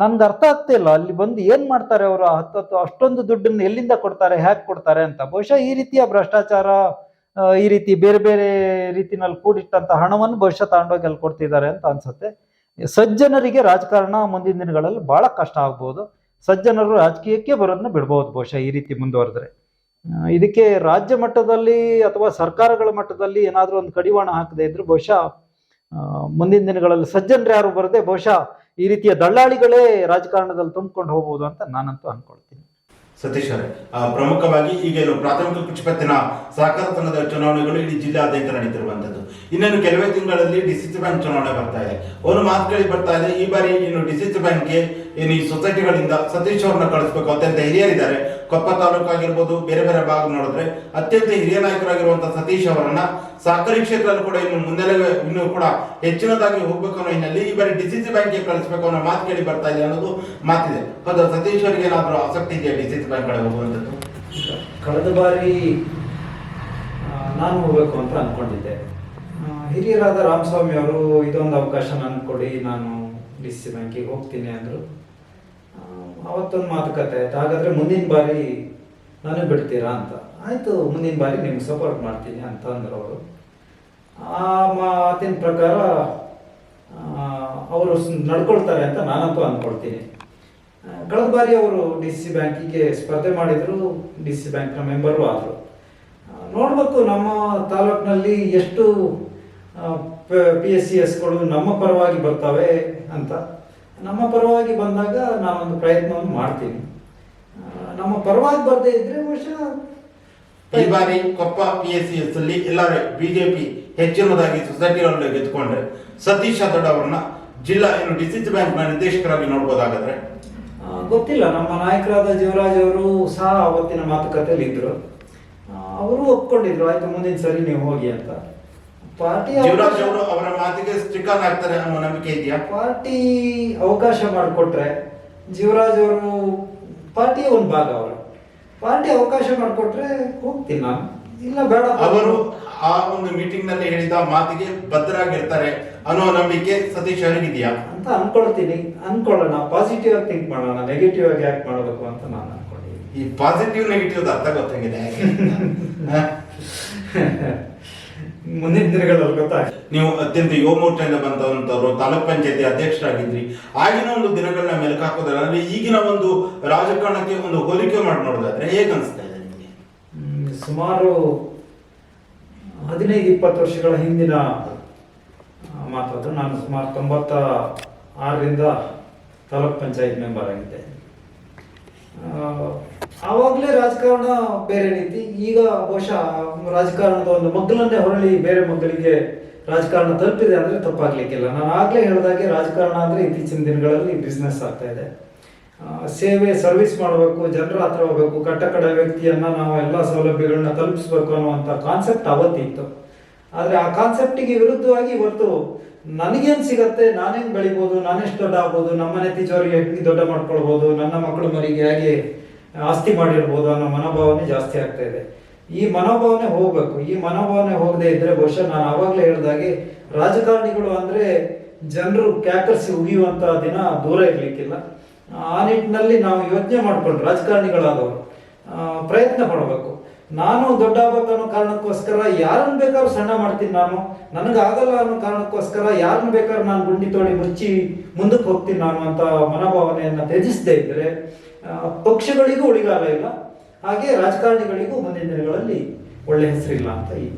ನನ್ಗೆ ಅರ್ಥ ಆಗ್ತಾ ಇಲ್ಲ. ಅಲ್ಲಿ ಬಂದು ಏನು ಮಾಡ್ತಾರೆ ಅವರು? ಹತ್ತತ್ತು ಅಷ್ಟೊಂದು ದುಡ್ಡನ್ನು ಎಲ್ಲಿಂದ ಕೊಡ್ತಾರೆ? ಹ್ಯಾಕ್ ಕೊಡ್ತಾರೆ ಅಂತ. ಬಹುಶಃ ಈ ರೀತಿಯ ಭ್ರಷ್ಟಾಚಾರ ಈ ರೀತಿ ಬೇರೆ ಬೇರೆ ರೀತಿನಲ್ಲಿ ಕೂಡಿಟ್ಟಂತ ಹಣವನ್ನು ಬಹುಶಃ ತಗೊಂಡೋಗಿ ಅಲ್ಲಿ ಕೊಡ್ತಿದ್ದಾರೆ ಅಂತ ಅನ್ಸುತ್ತೆ. ಸಜ್ಜನರಿಗೆ ರಾಜಕಾರಣ ಮುಂದಿನ ದಿನಗಳಲ್ಲಿ ಬಹಳ ಕಷ್ಟ ಆಗ್ಬೋದು. ಸಜ್ಜನರು ರಾಜಕೀಯಕ್ಕೆ ಬರೋದನ್ನ ಬಿಡ್ಬೋದು ಬಹುಶಃ ಈ ರೀತಿ ಮುಂದುವರೆದ್ರೆ. ಇದಕ್ಕೆ ರಾಜ್ಯ ಮಟ್ಟದಲ್ಲಿ ಅಥವಾ ಸರ್ಕಾರಗಳ ಮಟ್ಟದಲ್ಲಿ ಏನಾದರೂ ಒಂದು ಕಡಿವಾಣ ಹಾಕದೇ ಇದ್ರೆ ಬಹುಶಃ ಮುಂದಿನ ದಿನಗಳಲ್ಲಿ ಸಜ್ಜನರು ಯಾರು ಬರದೆ ಬಹುಶಃ ಈ ರೀತಿಯ ದಳ್ಳಾಳಿಗಳೇ ರಾಜಕಾರಣದಲ್ಲಿ ತುಂಬಿಕೊಂಡು ಹೋಗ್ಬೋದು ಅಂತ ನಾನಂತೂ ಅನ್ಕೊಳ್ತೀನಿ. ಸತೀಶ್ ಅವರೇ ಪ್ರಮುಖವಾಗಿ ಈಗ ಏನು ಪ್ರಾಥಮಿಕ ಕೃಷಿ ಪತ್ತಿನ ಸಹಕಾರ ಸಂಘದ ಚುನಾವಣೆಗಳು ಇಡೀ ಜಿಲ್ಲಾದ್ಯಂತ ನಡೀತಿರುವಂತದ್ದು ಇನ್ನೇನು ಕೆಲವೇ ತಿಂಗಳಲ್ಲಿ ಡಿಸಿಸಿ ಬ್ಯಾಂಕ್ ಚುನಾವಣೆ ಬರ್ತಾ ಇದೆ. ಅವರು ಮಾತು ಕೇಳಿ ಬರ್ತಾ ಇದೆ, ಈ ಬಾರಿ ಇನ್ನು ಡಿಸಿಸಿ ಬ್ಯಾಂಕ್ಗೆ ಏನು ಈ ಸೊಸೈಟಿಗಳಿಂದ ಸತೀಶ್ ಅವ್ರನ್ನ ಕಳಿಸ್ಬೇಕು, ಅತ್ಯಂತ ಹಿರಿಯರಿದ್ದಾರೆ. ಕೊಪ್ಪ ತಾಲೂಕು ಆಗಿರ್ಬೋದು, ಬೇರೆ ಬೇರೆ ಭಾಗ ನೋಡಿದ್ರೆ ಅತ್ಯಂತ ಹಿರಿಯ ನಾಯಕರಾಗಿರುವಂತಹ ಸತೀಶ್ ಅವರನ್ನ ಸಹಕಾರಿ ಕ್ಷೇತ್ರದಲ್ಲಿ ಕೂಡ ಇನ್ನು ಮುನ್ನೆಲೆ ಇನ್ನು ಕೂಡ ಹೆಚ್ಚಿನದಾಗಿ ಹೋಗ್ಬೇಕು ಅನ್ನೋ ಹಿನ್ನೆಲೆ ಈ ಬಾರಿ ಡಿಸಿಸಿ ಬ್ಯಾಂಕ್ಗೆ ಕಳಿಸ್ಬೇಕು ಅನ್ನೋ ಮಾತು ಕೇಳಿ ಬರ್ತಾ ಇದೆ ಅನ್ನೋದು ಮಾತಿದೆ. ಹೌದು ಸತೀಶ್ ಅವರಿಗೆ ಏನಾದರೂ ಆಸಕ್ತಿ ಇದೆಯಾ ಡಿಸಿಸಿ ಬ್ಯಾಂಕ್ ಕಡೆ ಹೋಗುವಂಥದ್ದು ಕಳೆದ ಬಾರಿ ನಾನು ಹೋಗ್ಬೇಕು ಅಂತ ಅನ್ಕೊಂಡಿದ್ದೆ. ಹಿರಿಯರಾದ ರಾಮಸ್ವಾಮಿ ಅವರು ಇದೊಂದು ಅವಕಾಶ ನಾನು ಕೊಡಿ, ನಾನು ಡಿ ಸಿ ಬ್ಯಾಂಕಿಗೆ ಹೋಗ್ತೀನಿ ಅಂದರು. ಅವತ್ತೊಂದು ಮಾತುಕತೆ. ಆಯ್ತು, ಹಾಗಾದ್ರೆ ಮುಂದಿನ ಬಾರಿ ನಾನು ಬಿಡ್ತೀರಾ ಅಂತ. ಆಯಿತು, ಮುಂದಿನ ಬಾರಿ ನಿಮ್ಗೆ ಸಪೋರ್ಟ್ ಮಾಡ್ತೀನಿ ಅಂತ ಅಂದರು ಅವರು. ಆ ಮಾತಿನ ಪ್ರಕಾರ ಅವರು ನಡ್ಕೊಳ್ತಾರೆ ಅಂತ ನಾನಂತೂ ಅಂದ್ಕೊಳ್ತೀನಿ ಕಳೆದ ಬಾರಿ ಅವರು ಡಿ ಸಿ ಬ್ಯಾಂಕಿಗೆ ಸ್ಪರ್ಧೆ ಮಾಡಿದ್ರು, ಡಿ ಸಿ ಬ್ಯಾಂಕ್ನ ಮೆಂಬರು ಆದರು. ನೋಡಬೇಕು, ನಮ್ಮ ತಾಲೂಕಿನಲ್ಲಿ ಎಷ್ಟು ಪಿ ಎಸ್ ಸಿ ಎಸ್ಗಳು ನಮ್ಮ ಪರವಾಗಿ ಬರ್ತವೆ ಅಂತ. ನಮ್ಮ ಪರವಾಗಿ ಬಂದಾಗ ನಾನೊಂದು ಪ್ರಯತ್ನವನ್ನು ಮಾಡ್ತೀನಿ. ನಮ್ಮ ಪರವಾಗಿ ಬರದೇ ಇದ್ರೆ ಬಹುಶಃ ಈ ಬಾರಿ Koppa P S C S ಅಲ್ಲಿ ಎಲ್ಲರೂ ಬಿಜೆಪಿ ಹೆಚ್ಚಿನದಾಗಿ ಸೊಸೈಟಿಗಳಲ್ಲಿ ಗೆದ್ದುಕೊಂಡ್ರೆ ಸತೀಶ್ ದೊಡ್ಡ ಅವರನ್ನ ಜಿಲ್ಲಾ ಏನು ಡಿಸಿಸ್ ಬ್ಯಾಂಕ್ನ ನಿರ್ದೇಶಕರಾಗಿ ನೋಡ್ಬೋದಾಗದ್ರೆ? ಗೊತ್ತಿಲ್ಲ. ನಮ್ಮ ನಾಯಕರಾದ ಜೀವರಾಜ್ ಅವರು ಸಹ ಅವತ್ತಿನ ಮಾತುಕತೆಯಲ್ಲಿ ಇದ್ರು ಅವರು ಒಪ್ಕೊಂಡಿದ್ರು. ಆಯ್ತು ಮುಂದಿನ ಸರಿ ನೀವು ಹೋಗಿ ಅಂತ. ಪಾರ್ಟಿ ಶಿವರಾಜ್ ಅವರು ಅವರ ಮಾತಿಗೆ ಸ್ಟಿಕನ್ ಆಗ್ತಾರೆ ಅನ್ನೋ ನಂಬಿಕೆ ಇದೆಯಾ? ಪಾರ್ಟಿ ಅವಕಾಶ ಮಾಡಿಕೊಟ್ರೆ ಜೀವರಾಜ್ ಅವರು ಪಾರ್ಟಿಯ ಒಂದು ಭಾಗ ಅವರು. ಪಾರ್ಟಿ ಅವಕಾಶ ಮಾಡಿಕೊಟ್ರೆ ಹೋಗ್ತೀನಿ ನಾನು. ಇಲ್ಲ ಬೇಡ. ಅವರು ಆ ಒಂದು ಮೀಟಿಂಗ್ನಲ್ಲಿ ಹೇಳಿದ ಮಾತಿಗೆ ಬದ್ಧರಾಗಿರ್ತಾರೆ ಅನ್ನೋ ನಂಬಿಕೆ ಸತೀಶ್ ಅವರಿಗಿದೆಯಾ ಅಂತ ಅನ್ಕೊಳ್ತೀನಿ. ಅನ್ಕೊಳ್ಳೋಣ. ಪಾಸಿಟಿವ್ ಆಗಿ ಥಿಂಕ್ ಮಾಡೋಣ. ನೆಗೆಟಿವ್ ಆಗಿ ಯಾಕೆ ಮಾಡಬೇಕು ಅಂತ ನಾನು ಅನ್ಕೊಂಡಿದ್ದೀನಿ. ಈ ಪಾಸಿಟಿವ್ ನೆಗೆಟಿವ್ ಅರ್ಥ ಗೊತ್ತಾಗಿದೆ? ಮುಂದಿನ ದಿನಗಳಲ್ಲಿ ಗೊತ್ತಾಗ್ತದೆ ನೀವು ಅತ್ಯಂತ ಯುವಮೋರ್ಚಾದಿಂದ ಬಂದವರು ತಾಲೂಕ್ ಪಂಚಾಯತಿ ಅಧ್ಯಕ್ಷರಾಗಿದ್ರಿ. ಆಗಿನ ಒಂದು ದಿನಗಳನ್ನ ಮೆಲುಕು ಅಂದ್ರೆ ಈಗಿನ ಒಂದು ರಾಜಕಾರಣಕ್ಕೆ ಒಂದು ಹೋಲಿಕೆ ಮಾಡಿ ನೋಡೋದಾದ್ರೆ ಹೇಗೆ ಅನಿಸ್ತಾ ಇದೆ ನಿಮಗೆ? ಸುಮಾರು ಹದಿನೈದು ಇಪ್ಪತ್ತು ವರ್ಷಗಳ ಹಿಂದಿನ ಆ, ನಾನು ಸುಮಾರು ತೊಂಬತ್ತ ಆರರಿಂದ ತಾಲೂಕ್ ಪಂಚಾಯತ್ ಮೆಂಬರ್ ಆಗಿದ್ದೆ. ಆವಾಗಲೇ ರಾಜಕಾರಣ ಬೇರೆ ರೀತಿ. ಈಗ ಬಹುಶಃ ರಾಜಕಾರಣದ ಒಂದು ಮಗ್ಗಲನ್ನೇ ಹೊರಳಿ ಬೇರೆ ಮಗ್ಗಲಿಗೆ ರಾಜಕಾರಣ ತಲುಪಿದೆ ಅಂದ್ರೆ ತಪ್ಪಾಗ್ಲಿಕ್ಕಿಲ್ಲ. ನಾನು ಆಗ್ಲೇ ಹೇಳಿದಾಗೆ ರಾಜಕಾರಣ ಅಂದ್ರೆ ಇತ್ತೀಚಿನ ದಿನಗಳಲ್ಲಿ ಬಿಸ್ನೆಸ್ ಆಗ್ತಾ ಇದೆ. ಸೇವೆ ಸರ್ವಿಸ್ ಮಾಡಬೇಕು, ಜನರ ಹತ್ರ ಹೋಗ್ಬೇಕು ಕಟ್ಟ ಕಡ ವ್ಯಕ್ತಿಯನ್ನ ನಾವು ಎಲ್ಲ ಸೌಲಭ್ಯಗಳನ್ನ ತಲುಪಿಸ್ಬೇಕು ಅನ್ನುವಂಥ ಕಾನ್ಸೆಪ್ಟ್ ಅವತ್ತಿತ್ತು. ಆದರೆ ಆ ಕಾನ್ಸೆಪ್ಟಿಗೆ ವಿರುದ್ಧವಾಗಿ ಇವತ್ತು ನನಗೇನ್ ಸಿಗತ್ತೆ? ನಾನೇನ್ ಬೆಳಿಬೋದು? ನಾನೆಷ್ಟು ದೊಡ್ಡ ಆಗ್ಬೋದು ನಮ್ಮನೆ ತಿಜೋರಿಗೆ ದೊಡ್ಡ ಮಾಡ್ಕೊಳ್ಬೋದು? ನನ್ನ ಮಕ್ಕಳು ಮರಿಗೆ ಹೇಗೆ ಆಸ್ತಿ ಮಾಡಿರ್ಬೋದು ಅನ್ನೋ ಮನೋಭಾವನೆ ಜಾಸ್ತಿ ಆಗ್ತಾ ಇದೆ. ಈ ಮನೋಭಾವನೆ ಹೋಗ್ಬೇಕು. ಈ ಮನೋಭಾವನೆ ಹೋಗದೆ ಇದ್ರೆ ಬಹುಶಃ ನಾನು ಆವಾಗಲೇ ಹೇಳ್ದಾಗೆ ರಾಜಕಾರಣಿಗಳು ಅಂದ್ರೆ ಜನರು ಕ್ಯಾಕರ್ಸಿ ಉಗಿಯುವಂತ ದಿನ ದೂರ ಇರ್ಲಿಕ್ಕಿಲ್ಲ. ಆ ನಿಟ್ಟಿನಲ್ಲಿ ನಾವು ಯೋಚನೆ ಮಾಡ್ಕೊಂಡು ರಾಜಕಾರಣಿಗಳಾದವರು ಪ್ರಯತ್ನ ಪಡಬೇಕು. ನಾನು ದೊಡ್ಡ ಅನ್ನೋ ಕಾರಣಕ್ಕೋಸ್ಕರ ಯಾರನ್ನ ಬೇಕಾದ್ರೂ ಸಣ್ಣ ಮಾಡ್ತೀನಿ ನಾನು. ನನಗಾಗಲ್ಲ ಅನ್ನೋ ಕಾರಣಕ್ಕೋಸ್ಕರ ಯಾರನ್ನ ಬೇಕಾದ್ರೂ ನಾನು ಗುಂಡಿ ತೋಡಿ ಮುಚ್ಚಿ ಮುಂದಕ್ಕೆ ಹೋಗ್ತೀನಿ ನಾನು ಅಂತ ಮನೋಭಾವನೆಯನ್ನು ತ್ಯಜಿಸದೆ ಇದ್ದರೆ ಪಕ್ಷಗಳಿಗೂ ಉಳಿಗಾಲ ಇಲ್ಲ. ಹಾಗೆ ರಾಜಕಾರಣಿಗಳಿಗೂ ಮುಂದಿನ ದಿನಗಳಲ್ಲಿ ಒಳ್ಳೆ ಹೆಸರಿಲ್ಲ ಅಂತ ಈ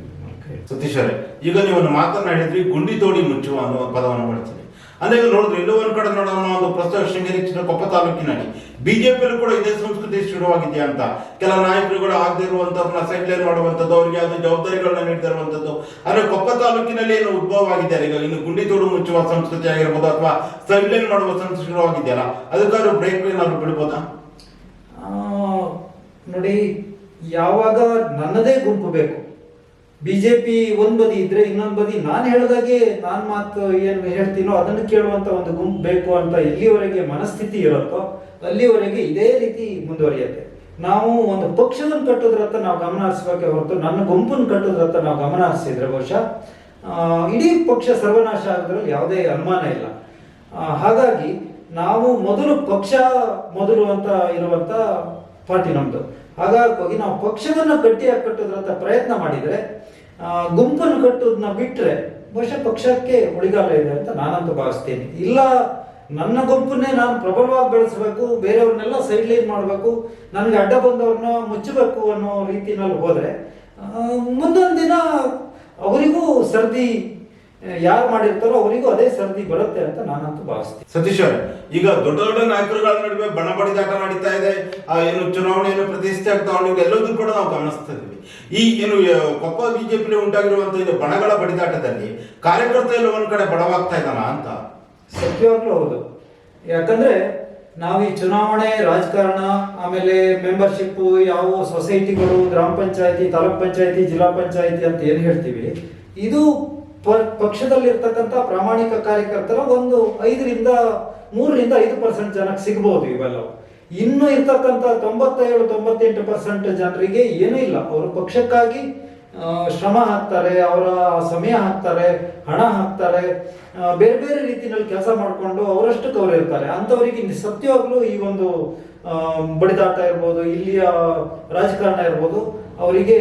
ಸತೀಶ್ ಅವರೇ ಈಗ ನೀವು ಮಾತನಾಡಿದ್ರಿ ಗುಂಡಿ ತೋಡಿ ಮುಚ್ಚುವ ಅನ್ನೋ ಪದವನ್ನು ಬಳಸಿದ್ರಿ. ಅಂದ್ರೆ ನೋಡಿದ್ರು, ಎಲ್ಲೋ ಒಂದು ಕಡೆ ನೋಡೋಣ ಒಂದು ಪ್ರಸ್ತುತ ಶೃಂಗೇರಿ ಕೊಪ್ಪ ತಾಲೂಕಿನಲ್ಲಿ. ಬಿಜೆಪಿಯಲ್ಲೂ ಕೂಡ ಇದೇ ಸಂಸ್ಕೃತಿ ಶುರುವಾಗಿದೆಯಾ ಅಂತ. ಕೆಲ ನಾಯಕರುಗಳು ಆಗದೆ ಇರುವಂತವ್ರನ್ನ ಸೈಡ್ ಮಾಡುವಂಥದ್ದು, ಅವರಿಗೆ ಯಾವ್ದು ಜವಾಬ್ದಾರಿಗಳನ್ನ ನೀಡ್ತಾ ಇರುವಂಥದ್ದು ಅಂದ್ರೆ ಕೊಪ್ಪ ತಾಲೂಕಿನಲ್ಲಿ ಏನು ಉದ್ಭವ ಆಗಿದೆ ಈಗ ಇನ್ನು ಗುಂಡಿ ತೋಡು ಮುಚ್ಚುವ ಸಂಸ್ಕೃತಿ ಆಗಿರ್ಬೋದು ಅಥವಾ ಸೈಡ್ ಲೈನ್ ಮಾಡುವ ಸಂಸ್ಕೃತಿ ಶುರುವಾಗಿದೆಯಲ್ಲ ಅದಕ್ಕಾದ್ರೂ ಬ್ರೇಕ್ ಏನಾದ್ರು ಬಿಡ್ಬೋದಾ? ನೋಡಿ, ಯಾವಾಗ ನನ್ನದೇ ಗುಂಪು ಬೇಕು ಬಿಜೆಪಿ ಒಂದ್ ಬದಿ ಇದ್ರೆ ಇನ್ನೊಂದ್ ಬದಿ ನಾನು ಹೇಳಿದಾಗೆ ನಾನ್ ಮಾತು ಏನ್ ಹೇಳ್ತೀನೋ ಅದನ್ನು ಕೇಳುವಂತ ಒಂದು ಗುಂಪು ಬೇಕು ಅಂತ ಎಲ್ಲಿವರೆಗೆ ಮನಸ್ಥಿತಿ ಇರುತ್ತೋ ಅಲ್ಲಿವರೆಗೆ ಇದೇ ರೀತಿ ಮುಂದುವರಿಯುತ್ತೆ. ನಾವು ಒಂದು ಪಕ್ಷವನ್ನು ಕಟ್ಟೋದ್ರತ್ತ ನಾವು ಗಮನ ಹರಿಸ್ಬೇಕೆ ಹೊರತು ನನ್ನ ಗುಂಪನ್ನು ಕಟ್ಟೋದ್ರತ್ತ ನಾವು ಗಮನ ಹರಿಸಿದ್ರೆ ಬಹುಶಃ ಇಡೀ ಪಕ್ಷ ಸರ್ವನಾಶ ಆಗೋದ್ರಲ್ಲಿ ಯಾವುದೇ ಅನುಮಾನ ಇಲ್ಲ. ಹಾಗಾಗಿ ನಾವು ಮೊದಲು ಪಕ್ಷ ಮೊದಲು ಅಂತ ಇರುವಂತ ಪಾರ್ಟಿ ನಮ್ದು. ಹಾಗಾಗಿ ನಾವು ಪಕ್ಷವನ್ನು ಗಟ್ಟಿಯಾಗಿ ಕಟ್ಟೋದ್ರಂತ ಪ್ರಯತ್ನ ಮಾಡಿದ್ರೆ ಗುಂಪನ್ನು ಕಟ್ಟೋದನ್ನ ಬಿಟ್ರೆ ಬಹುಶಃ ಪಕ್ಷಕ್ಕೆ ಉಳಿಗಾಲ ಇದೆ ಅಂತ ನಾನಂತೂ ಭಾವಿಸ್ತೇನೆ. ಇಲ್ಲ, ನನ್ನ ಗುಂಪನ್ನೇ ನಾನು ಪ್ರಬಲವಾಗಿ ಬೆಳೆಸಬೇಕು, ಬೇರೆಯವ್ರನ್ನೆಲ್ಲ ಸೈಡ್ ಲೈನ್ ಮಾಡಬೇಕು, ನನಗೆ ಅಡ್ಡ ಬಂದವ್ರನ್ನ ಮುಚ್ಚಬೇಕು ಅನ್ನೋ ರೀತಿನಲ್ಲಿ ಹೋದರೆ ಮುಂದೊಂದು ದಿನ ಅವರಿಗೂ ಸರ್ದಿ ಯಾರು ಮಾಡಿರ್ತಾರೋ ಅವರಿಗೂ ಅದೇ ಸರ್ದಿ ಬರುತ್ತೆ ಅಂತ ನಾನಂತೂ ಭಾವಿಸ್ತೀನಿ. ಸತೀಶ್ ಅವರೇ ಈಗ ದೊಡ್ಡ ದೊಡ್ಡ ನಾಯಕರುಗಳ ನಡುವೆ ಬಣ ಬಡಿದಾಟ ನಡೀತಾ ಇದೆ. ಆ ಏನು ಚುನಾವಣೆಯನ್ನು ಪ್ರತಿಷ್ಠೆ ಆಗ್ತಾ ಉಂಟು ಎಲ್ಲದೂ ಕೂಡ ನಾವು ಗಮನಿಸ್ತಾ ಇದ್ವಿ ಈ ಏನು ಕೊಪ್ಪ ಬಿಜೆಪಿ ಉಂಟಾಗಿರುವಂತಹ ಇದು ಬಣಗಳ ಬಡಿದಾಟದಲ್ಲಿ ಕಾರ್ಯಕರ್ತ ಎಲ್ಲ ಒಂದ್ ಕಡೆ ಬಡವಾಗ್ತಾ ಇದ್ದಾನ ಅಂತ? ಸತ್ಯವಾಗ್ಲೂ ಹೌದು. ಯಾಕಂದ್ರೆ ನಾವು ಈ ಚುನಾವಣೆ ರಾಜಕಾರಣ ಆಮೇಲೆ ಮೆಂಬರ್ಶಿಪ್ ಯಾವ ಸೊಸೈಟಿಗಳು ಗ್ರಾಮ ಪಂಚಾಯತಿ ತಾಲೂಕ್ ಪಂಚಾಯತಿ ಜಿಲ್ಲಾ ಪಂಚಾಯತಿ ಅಂತ ಏನ್ ಹೇಳ್ತೀವಿ ಇದು ಪಕ್ಷದಲ್ಲಿರ್ತಕ್ಕಂಥ ಪ್ರಾಮಾಣಿಕ ಕಾರ್ಯಕರ್ತರ ಒಂದು ಐದರಿಂದ ಮೂರರಿಂದ ಐದು ಪರ್ಸೆಂಟ್ ಜನಕ್ಕೆ ಸಿಗ್ಬೋದು ಇವೆಲ್ಲವು. ಇನ್ನು ಇರ್ತಕ್ಕಂಥ ತೊಂಬತ್ತೇಳು, ತೊಂಬತ್ತೆಂಟು ಪರ್ಸೆಂಟ್ ಜನರಿಗೆ ಏನೂ ಇಲ್ಲ. ಅವರು ಪಕ್ಷಕ್ಕಾಗಿ ಶ್ರಮ ಹಾಕ್ತಾರೆ, ಅವರ ಸಮಯ ಹಾಕ್ತಾರೆ, ಹಣ ಹಾಕ್ತಾರೆ ಬೇರೆ ಬೇರೆ ರೀತಿಯಲ್ಲಿ ಕೆಲಸ ಮಾಡಿಕೊಂಡು ಅವರಷ್ಟು ಅವರು ಇರ್ತಾರೆ. ಅಂಥವರಿಗೆ ಸತ್ಯವಾಗ್ಲೂ ಈ ಒಂದು ಬಡಿದಾಟ ಇರ್ಬೋದು, ಇಲ್ಲಿಯ ರಾಜಕಾರಣ ಇರ್ಬೋದು, ಅವರಿಗೆ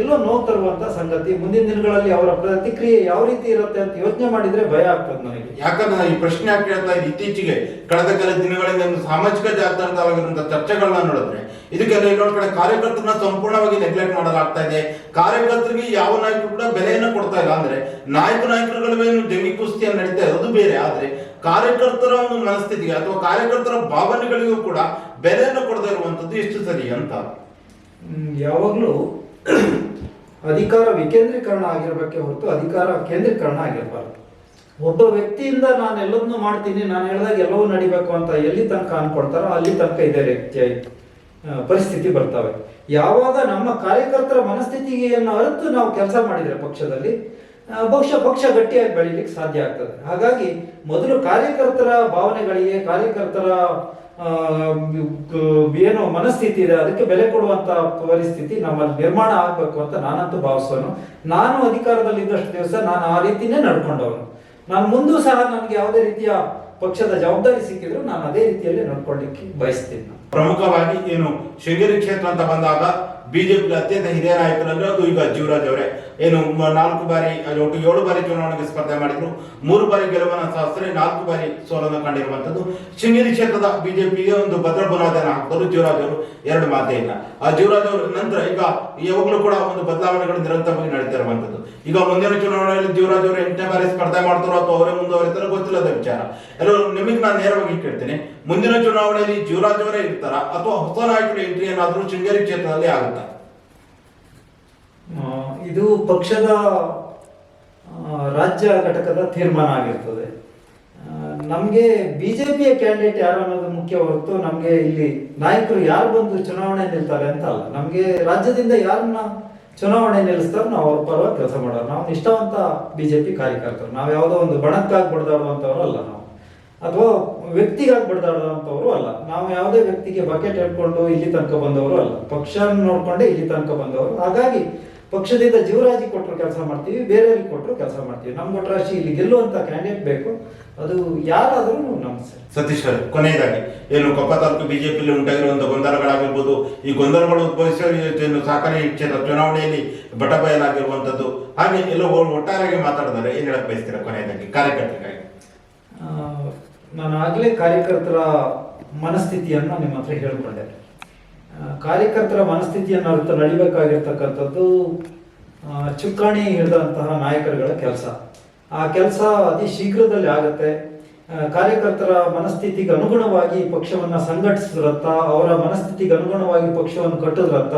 ಎಲ್ಲೋ ನೋವು ತರುವಂತ ಸಂಗತಿ. ಮುಂದಿನ ದಿನಗಳಲ್ಲಿ ಅವರ ಪ್ರತಿಕ್ರಿಯೆ ಯಾವ ರೀತಿ ಇರುತ್ತೆ ಅಂತ ಯೋಚನೆ ಮಾಡಿದ್ರೆ ಭಯ ಆಗ್ತದೆ ನನಗೆ. ಯಾಕಂದ್ರೆ ಈ ಪ್ರಶ್ನೆ ಯಾಕೆ ಕೇಳ್ತಾ ಇದ್ದೆ? ಇತ್ತೀಚೆಗೆ ಕಳೆದ ಕೆಲ ದಿನಗಳಿಂದ ಒಂದು ಸಾಮಾಜಿಕ ಜಾಲತಾಣದಲ್ಲಿರುವಂತಹ ಚರ್ಚೆಗಳನ್ನ ನೋಡಿದ್ರೆ ಇದಕ್ಕೆಲ್ಲ ಇನ್ನೊಂದು ಕಡೆ ಕಾರ್ಯಕರ್ತರನ್ನ ಸಂಪೂರ್ಣವಾಗಿ ನೆಗ್ಲೆಕ್ಟ್ ಮಾಡಲಾಗ್ತಾ ಇದೆ. ಕಾರ್ಯಕರ್ತರಿಗೆ ಯಾವ ನಾಯಕರು ಕೂಡ ಬೆಲೆಯನ್ನು ಕೊಡ್ತಾ ಇಲ್ಲ. ಅಂದ್ರೆ ನಾಯಕ ನಾಯಕರುಗಳವೇನು ಜಂಗಿ ಕುಸ್ತಿಯನ್ನು ನಡೀತಾ ಇರೋದು ಅದು ಬೇರೆ. ಆದ್ರೆ ಕಾರ್ಯಕರ್ತರ ಒಂದು ಮನಸ್ಥಿತಿಗೆ ಅಥವಾ ಕಾರ್ಯಕರ್ತರ ಭಾವನೆಗಳಿಗೂ ಕೂಡ ಬೆಲೆಯನ್ನು ಕೊಡದೇ ಇರುವಂತದ್ದು ಎಷ್ಟು ಸರಿ ಅಂತ. ಯಾವಾಗ್ಲೂ ಅಧಿಕಾರ ವಿಕೇಂದ್ರೀಕರಣ ಆಗಿರಬೇಕೆ ಹೊರತು ಅಧಿಕಾರ ಕೇಂದ್ರೀಕರಣ ಆಗಿರಬಾರ್ದು. ಒಬ್ಬ ವ್ಯಕ್ತಿಯಿಂದ ನಾನು ಎಲ್ಲದನ್ನೂ ಮಾಡ್ತೀನಿ, ನಾನು ಹೇಳಿದಾಗ ಎಲ್ಲವೂ ನಡಿಬೇಕು ಅಂತ ಎಲ್ಲಿ ತನಕ ಅನ್ಕೊಳ್ತಾರೋ ಅಲ್ಲಿ ತನಕ ಇದೇ ರೀತಿಯ ಪರಿಸ್ಥಿತಿ ಬರ್ತವೆ. ಯಾವಾಗ ನಮ್ಮ ಕಾರ್ಯಕರ್ತರ ಮನಸ್ಥಿತಿಯನ್ನು ಅರಿತು ನಾವು ಕೆಲಸ ಮಾಡಿದ್ರೆ ಪಕ್ಷದಲ್ಲಿ ಬಹುಶಃ ಪಕ್ಷ ಗಟ್ಟಿಯಾಗಿ ಬೆಳೀಲಿಕ್ಕೆ ಸಾಧ್ಯ ಆಗ್ತದೆ. ಹಾಗಾಗಿ ಮೊದಲು ಕಾರ್ಯಕರ್ತರ ಭಾವನೆಗಳಿಗೆ, ಕಾರ್ಯಕರ್ತರ ಏನು ಮನಸ್ಥಿತಿ ಇದೆ, ಅದಕ್ಕೆ ಬೆಲೆ ಕೊಡುವಂತ ಪರಿಸ್ಥಿತಿ ನಮ್ಮಲ್ಲಿ ನಿರ್ಮಾಣ ಆಗ್ಬೇಕು ಅಂತ ನಾನಂತೂ ಭಾವಿಸೋನು ನಾನು ಅಧಿಕಾರದಲ್ಲಿ ಇದ್ದಷ್ಟು ದಿವಸ ನಾನು ಆ ರೀತಿನೇ ನಡ್ಕೊಂಡವನು. ನಾನು ಮುಂದೂ ಸಹ ನನಗೆ ಯಾವುದೇ ರೀತಿಯ ಪಕ್ಷದ ಜವಾಬ್ದಾರಿ ಸಿಕ್ಕಿದ್ರು ನಾನು ಅದೇ ರೀತಿಯಲ್ಲಿ ನಡ್ಕೊಳ್ಳಿಕ್ಕೆ ಬಯಸ್ತೀನಿ. ಪ್ರಮುಖವಾಗಿ ಏನು ಶೃಂಗೇರಿ ಕ್ಷೇತ್ರ ಅಂತ ಬಂದಾಗ ಬಿಜೆಪಿ ಅತ್ಯಂತ ಹಿರಿಯ ನಾಯಕರಲ್ಲಿ ಅದು ಈಗ ಜೀವರಾಜ್ ಅವರೇ. ಏನು ನಾಲ್ಕು ಬಾರಿ ಒಟ್ಟು ಏಳು ಬಾರಿ ಚುನಾವಣೆಗೆ ಸ್ಪರ್ಧೆ ಮಾಡಿದ್ರು. ಮೂರು ಬಾರಿ ಗೆಲುವನ್ನ ಸಾಧಿಸಿದ್ರೆ ನಾಲ್ಕು ಬಾರಿ ಸೋಲನ್ನು ಕಂಡಿರುವಂತದ್ದು ಶೃಂಗೇರಿ ಕ್ಷೇತ್ರದ ಬಿಜೆಪಿಗೆ ಒಂದು ಭದ್ರ ಬುನಾದಿಯನ್ನು ಹಾಕಿದ್ರು ಜೀವರಾಜ್ ಅವರು. ಎರಡು ಮಾತೇ ಇಲ್ಲ. ಆ ಜೀವರಾಜ್ ಅವರು ನಂತರ ಈಗ ಯಾವಾಗಲೂ ಕೂಡ ಒಂದು ಬದಲಾವಣೆಗಳು ನಿರಂತರವಾಗಿ ನಡೀತಾ ಇರುವಂತದ್ದು ಈಗ ಮುಂದಿನ ಚುನಾವಣೆಯಲ್ಲಿ ಜೀವರಾಜ್ ಅವರು ಎಂಟನೇ ಬಾರಿ ಸ್ಪರ್ಧೆ ಮಾಡ್ತಾರೋ ಅಥವಾ ಅವರೇ ಮುಂದುವರಿತಾರೋ ಗೊತ್ತಿಲ್ಲದ ವಿಚಾರ. ಎಲ್ಲರೂ ನಿಮಗೆ ನಾನು ನೇರವಾಗಿ ಕೇಳ್ತೇನೆ. ಮುಂದಿನ ಚುನಾವಣೆಯಲ್ಲಿ ಜೀವರಾಜ್ ಅವರೇ ಇರ್ತಾರ? ಅಥವಾ ಹೊಸ ನಾಯಕರ ಎಂಟ್ರಿ ಏನಾದರೂ ಶೃಂಗೇರಿ ಕ್ಷೇತ್ರದಲ್ಲಿ ಆಗುತ್ತಾ? ಇದು ಪಕ್ಷದ ರಾಜ್ಯ ಘಟಕದ ತೀರ್ಮಾನ ಆಗಿರ್ತದೆ. ನಮಗೆ ಬಿಜೆಪಿಯ ಕ್ಯಾಂಡಿಡೇಟ್ ಯಾರು ಅನ್ನೋದು ಮುಖ್ಯ ಹೊರತು ನಮಗೆ ಇಲ್ಲಿ ನಾಯಕರು ಯಾರು ಬಂದು ಚುನಾವಣೆ ನಿಲ್ತಾರೆ ಅಂತ ಅಲ್ಲ. ನಮಗೆ ರಾಜ್ಯದಿಂದ ಯಾರನ್ನ ಚುನಾವಣೆ ನಿಲ್ಲಿಸ್ತಾರೋ ನಾವು ಅವ್ರ ಪರವಾಗಿ ಕೆಲಸ ಮಾಡೋರು. ನಾವು ನಿಷ್ಠಾವಂತ ಬಿಜೆಪಿ ಕಾರ್ಯಕರ್ತರು. ನಾವು ಯಾವುದೋ ಒಂದು ಬಣಕ್ಕಾಗಿ ಬಡ್ದಾಡುವಂಥವ್ರು ಅಲ್ಲ ನಾವು. ಅಥವಾ ವ್ಯಕ್ತಿಗಾಗಿ ಬಡ್ದಾಡುವಂಥವ್ರು ಅಲ್ಲ. ನಾವು ಯಾವುದೇ ವ್ಯಕ್ತಿಗೆ ಬಕೆಟ್ ಹೇಳ್ಕೊಂಡು ಇಲ್ಲಿ ತನಕ ಬಂದವರು ಅಲ್ಲ. ಪಕ್ಷ ನೋಡ್ಕೊಂಡೆ ಇಲ್ಲಿ ತನಕ ಬಂದವರು. ಹಾಗಾಗಿ ಪಕ್ಷದಿಂದ ಜೀವರಾಜಿ ಕೊಟ್ಟರು ಕೆಲಸ ಮಾಡ್ತೀವಿ ಬೇರೆಯವ್ರಿಗೆ ಕೊಟ್ಟರು ಕೆಲಸ ಮಾಡ್ತೀವಿ. ನಮ್ಮ ಒಟ್ಟರಾಶಿ ಇಲ್ಲಿ ಗೆಲ್ಲುವಂತ ಕ್ಯಾಂಡಿಡೇಟ್ ಬೇಕು. ಅದು ಯಾರಾದರೂ ನಮ್ಮ ಸರ್. ಸತೀಶ್ ಸರ್ ಕೊನೆಯದಾಗಿ ಏನು ಕೊಪ್ಪ ತಾಲೂಕು ಬಿಜೆಪಿಯಲ್ಲಿ ಉಂಟಾಗಿರುವಂತಹ ಗೊಂದಲಗಳಾಗಿರ್ಬೋದು ಈ ಗೊಂದಲಗಳು ಸಹಕಾರಿ ಕ್ಷೇತ್ರ ಚುನಾವಣೆಯಲ್ಲಿ ಬಟಬಯಲಾಗಿರುವಂತದ್ದು ಹಾಗೆ ಎಲ್ಲೋ ಒಟ್ಟಾರೆಯಾಗಿ ಮಾತಾಡಿದರೆ ಏನು ಹೇಳಕ್ ಬಯಸ್ತೀರಾ ಕೊನೆಯದಾಗಿ ಕಾರ್ಯಕರ್ತರಿಗಾಗಿ? ನಾನು ಆಗಲೇ ಕಾರ್ಯಕರ್ತರ ಮನಸ್ಥಿತಿಯನ್ನು ನಿಮ್ಮ ಹತ್ರ ಹೇಳ್ಕೊಂಡೆ. ಕಾರ್ಯಕರ್ತರ ಮನಸ್ಥಿತಿಯನ್ನು ಅರ್ಥ ನಡಿಬೇಕಾಗಿರ್ತಕ್ಕಂಥದ್ದು ಚುಕ್ಕಾಣಿ ಹಿಡಿದಂತಹ ನಾಯಕರುಗಳ ಕೆಲಸ. ಆ ಕೆಲಸ ಅತಿ ಶೀಘ್ರದಲ್ಲಿ ಆಗುತ್ತೆ. ಕಾರ್ಯಕರ್ತರ ಮನಸ್ಥಿತಿಗೆ ಅನುಗುಣವಾಗಿ ಪಕ್ಷವನ್ನ ಸಂಘಟಿಸಿದ್ರಂತ, ಅವರ ಮನಸ್ಥಿತಿಗೆ ಅನುಗುಣವಾಗಿ ಪಕ್ಷವನ್ನು ಕಟ್ಟಿದ್ರಂತ,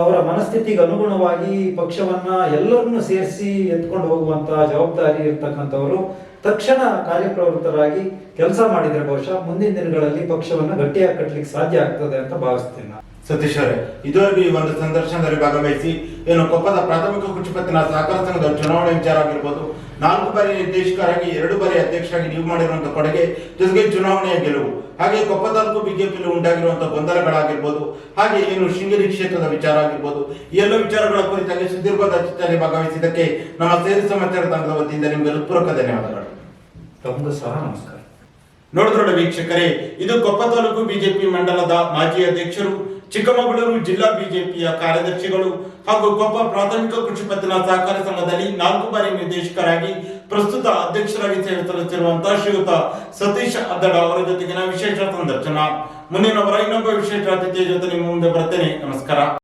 ಅವರ ಮನಸ್ಥಿತಿಗೆ ಅನುಗುಣವಾಗಿ ಪಕ್ಷವನ್ನ ಎಲ್ಲರನ್ನು ಸೇರಿಸಿ ಎತ್ಕೊಂಡು ಹೋಗುವಂತ ಜವಾಬ್ದಾರಿ ಇರ್ತಕ್ಕಂಥವರು ತಕ್ಷಣ ಕಾರ್ಯಪ್ರವೃತ್ತರಾಗಿ ಕೆಲಸ ಮಾಡಿದ್ರೆ ಬಹುಶಃ ಮುಂದಿನ ದಿನಗಳಲ್ಲಿ ಪಕ್ಷವನ್ನ ಗಟ್ಟಿಯಾಗಿ ಕಟ್ಟಲಿಕ್ಕೆ ಸಾಧ್ಯ ಆಗ್ತದೆ ಅಂತ ಭಾವಿಸ್ತೀನಿ ನಾನು. ಸತೀಶ್ ಅವರೇ, ಇದುವರೆಗೂ ಈ ಒಂದು ಸಂದರ್ಶನದಲ್ಲಿ ಭಾಗವಹಿಸಿ ಏನು ಕೊಪ್ಪದ ಪ್ರಾಥಮಿಕ ಕುಚುಪತ್ತಿನ ಪತ್ತಿನ ಸಹಕಾರ ಸಂಘದ ಚುನಾವಣೆ ವಿಚಾರ ಆಗಿರ್ಬೋದು, ನಾಲ್ಕು ಬಾರಿ ನಿರ್ದೇಶಕರಾಗಿ, ಎರಡು ಬಾರಿ ಅಧ್ಯಕ್ಷರಾಗಿ ನೀವು ಮಾಡಿರುವಂತಹ ಕೊಡುಗೆ, ಜೊತೆಗೆ ಚುನಾವಣೆಯ ಗೆಲುವು ಹಾಗೆ ಕೊಪ್ಪ ತಾಲೂಕು ಬಿಜೆಪಿಯಲ್ಲಿ ಉಂಟಾಗಿರುವಂತಹ ಗೊಂದಲಗಳಾಗಿರ್ಬೋದು, ಹಾಗೆ ಏನು ಶೃಂಗೇರಿ ಕ್ಷೇತ್ರದ ವಿಚಾರ ಆಗಿರ್ಬೋದು, ಈ ಎಲ್ಲ ವಿಚಾರಗಳ ಕುರಿತಾಗಿ ಸುದೀರ್ಘದ ಚರ್ಚೆಯಲ್ಲಿ ಭಾಗವಹಿಸಿದ್ದಕ್ಕೆ ನಮ್ಮ ಸೇರಿ ಸಮಾಚಾರ ತಂಡದ ವತಿಯಿಂದ ನಿಮಗೆ ಹೃತ್ಪೂರ್ವಕ ಧನ್ಯವಾದಗಳು ತಮಗೂ ಸಹ ನಮಸ್ಕಾರ. ನೋಡಿದ್ರೋಡ ವೀಕ್ಷಕರೇ, ಇದು ಕೊಪ್ಪ ತಾಲೂಕು ಬಿಜೆಪಿ ಮಂಡಲದ ಮಾಜಿ ಅಧ್ಯಕ್ಷರು, ಚಿಕ್ಕಮಗಳೂರು ಜಿಲ್ಲಾ ಬಿಜೆಪಿಯ ಕಾರ್ಯದರ್ಶಿಗಳು ಹಾಗೂ ಕೊಪ್ಪ ಪ್ರಾಥಮಿಕ ಕೃಷಿ ಪತ್ತಿನ ಸಹಕಾರ ಸಂಘದಲ್ಲಿ ನಾಲ್ಕು ಬಾರಿ ನಿರ್ದೇಶಕರಾಗಿ ಪ್ರಸ್ತುತ ಅಧ್ಯಕ್ಷರಾಗಿ ಸೇವೆ ಸಲ್ಲಿಸಿರುವಂತಹ ಶ್ರೀಯುತ ಸತೀಶ್ ಅದ್ದಡ ಅವರ ಜೊತೆಗಿನ ವಿಶೇಷ ಸಂದರ್ಶನ. ಮುಂದಿನ ವಾರ ಇನ್ನೊಬ್ಬ ವಿಶೇಷ ಅತಿಥಿಯ ಜೊತೆ ನಿಮ್ಮ ಮುಂದೆ ಬರ್ತೇನೆ. ನಮಸ್ಕಾರ.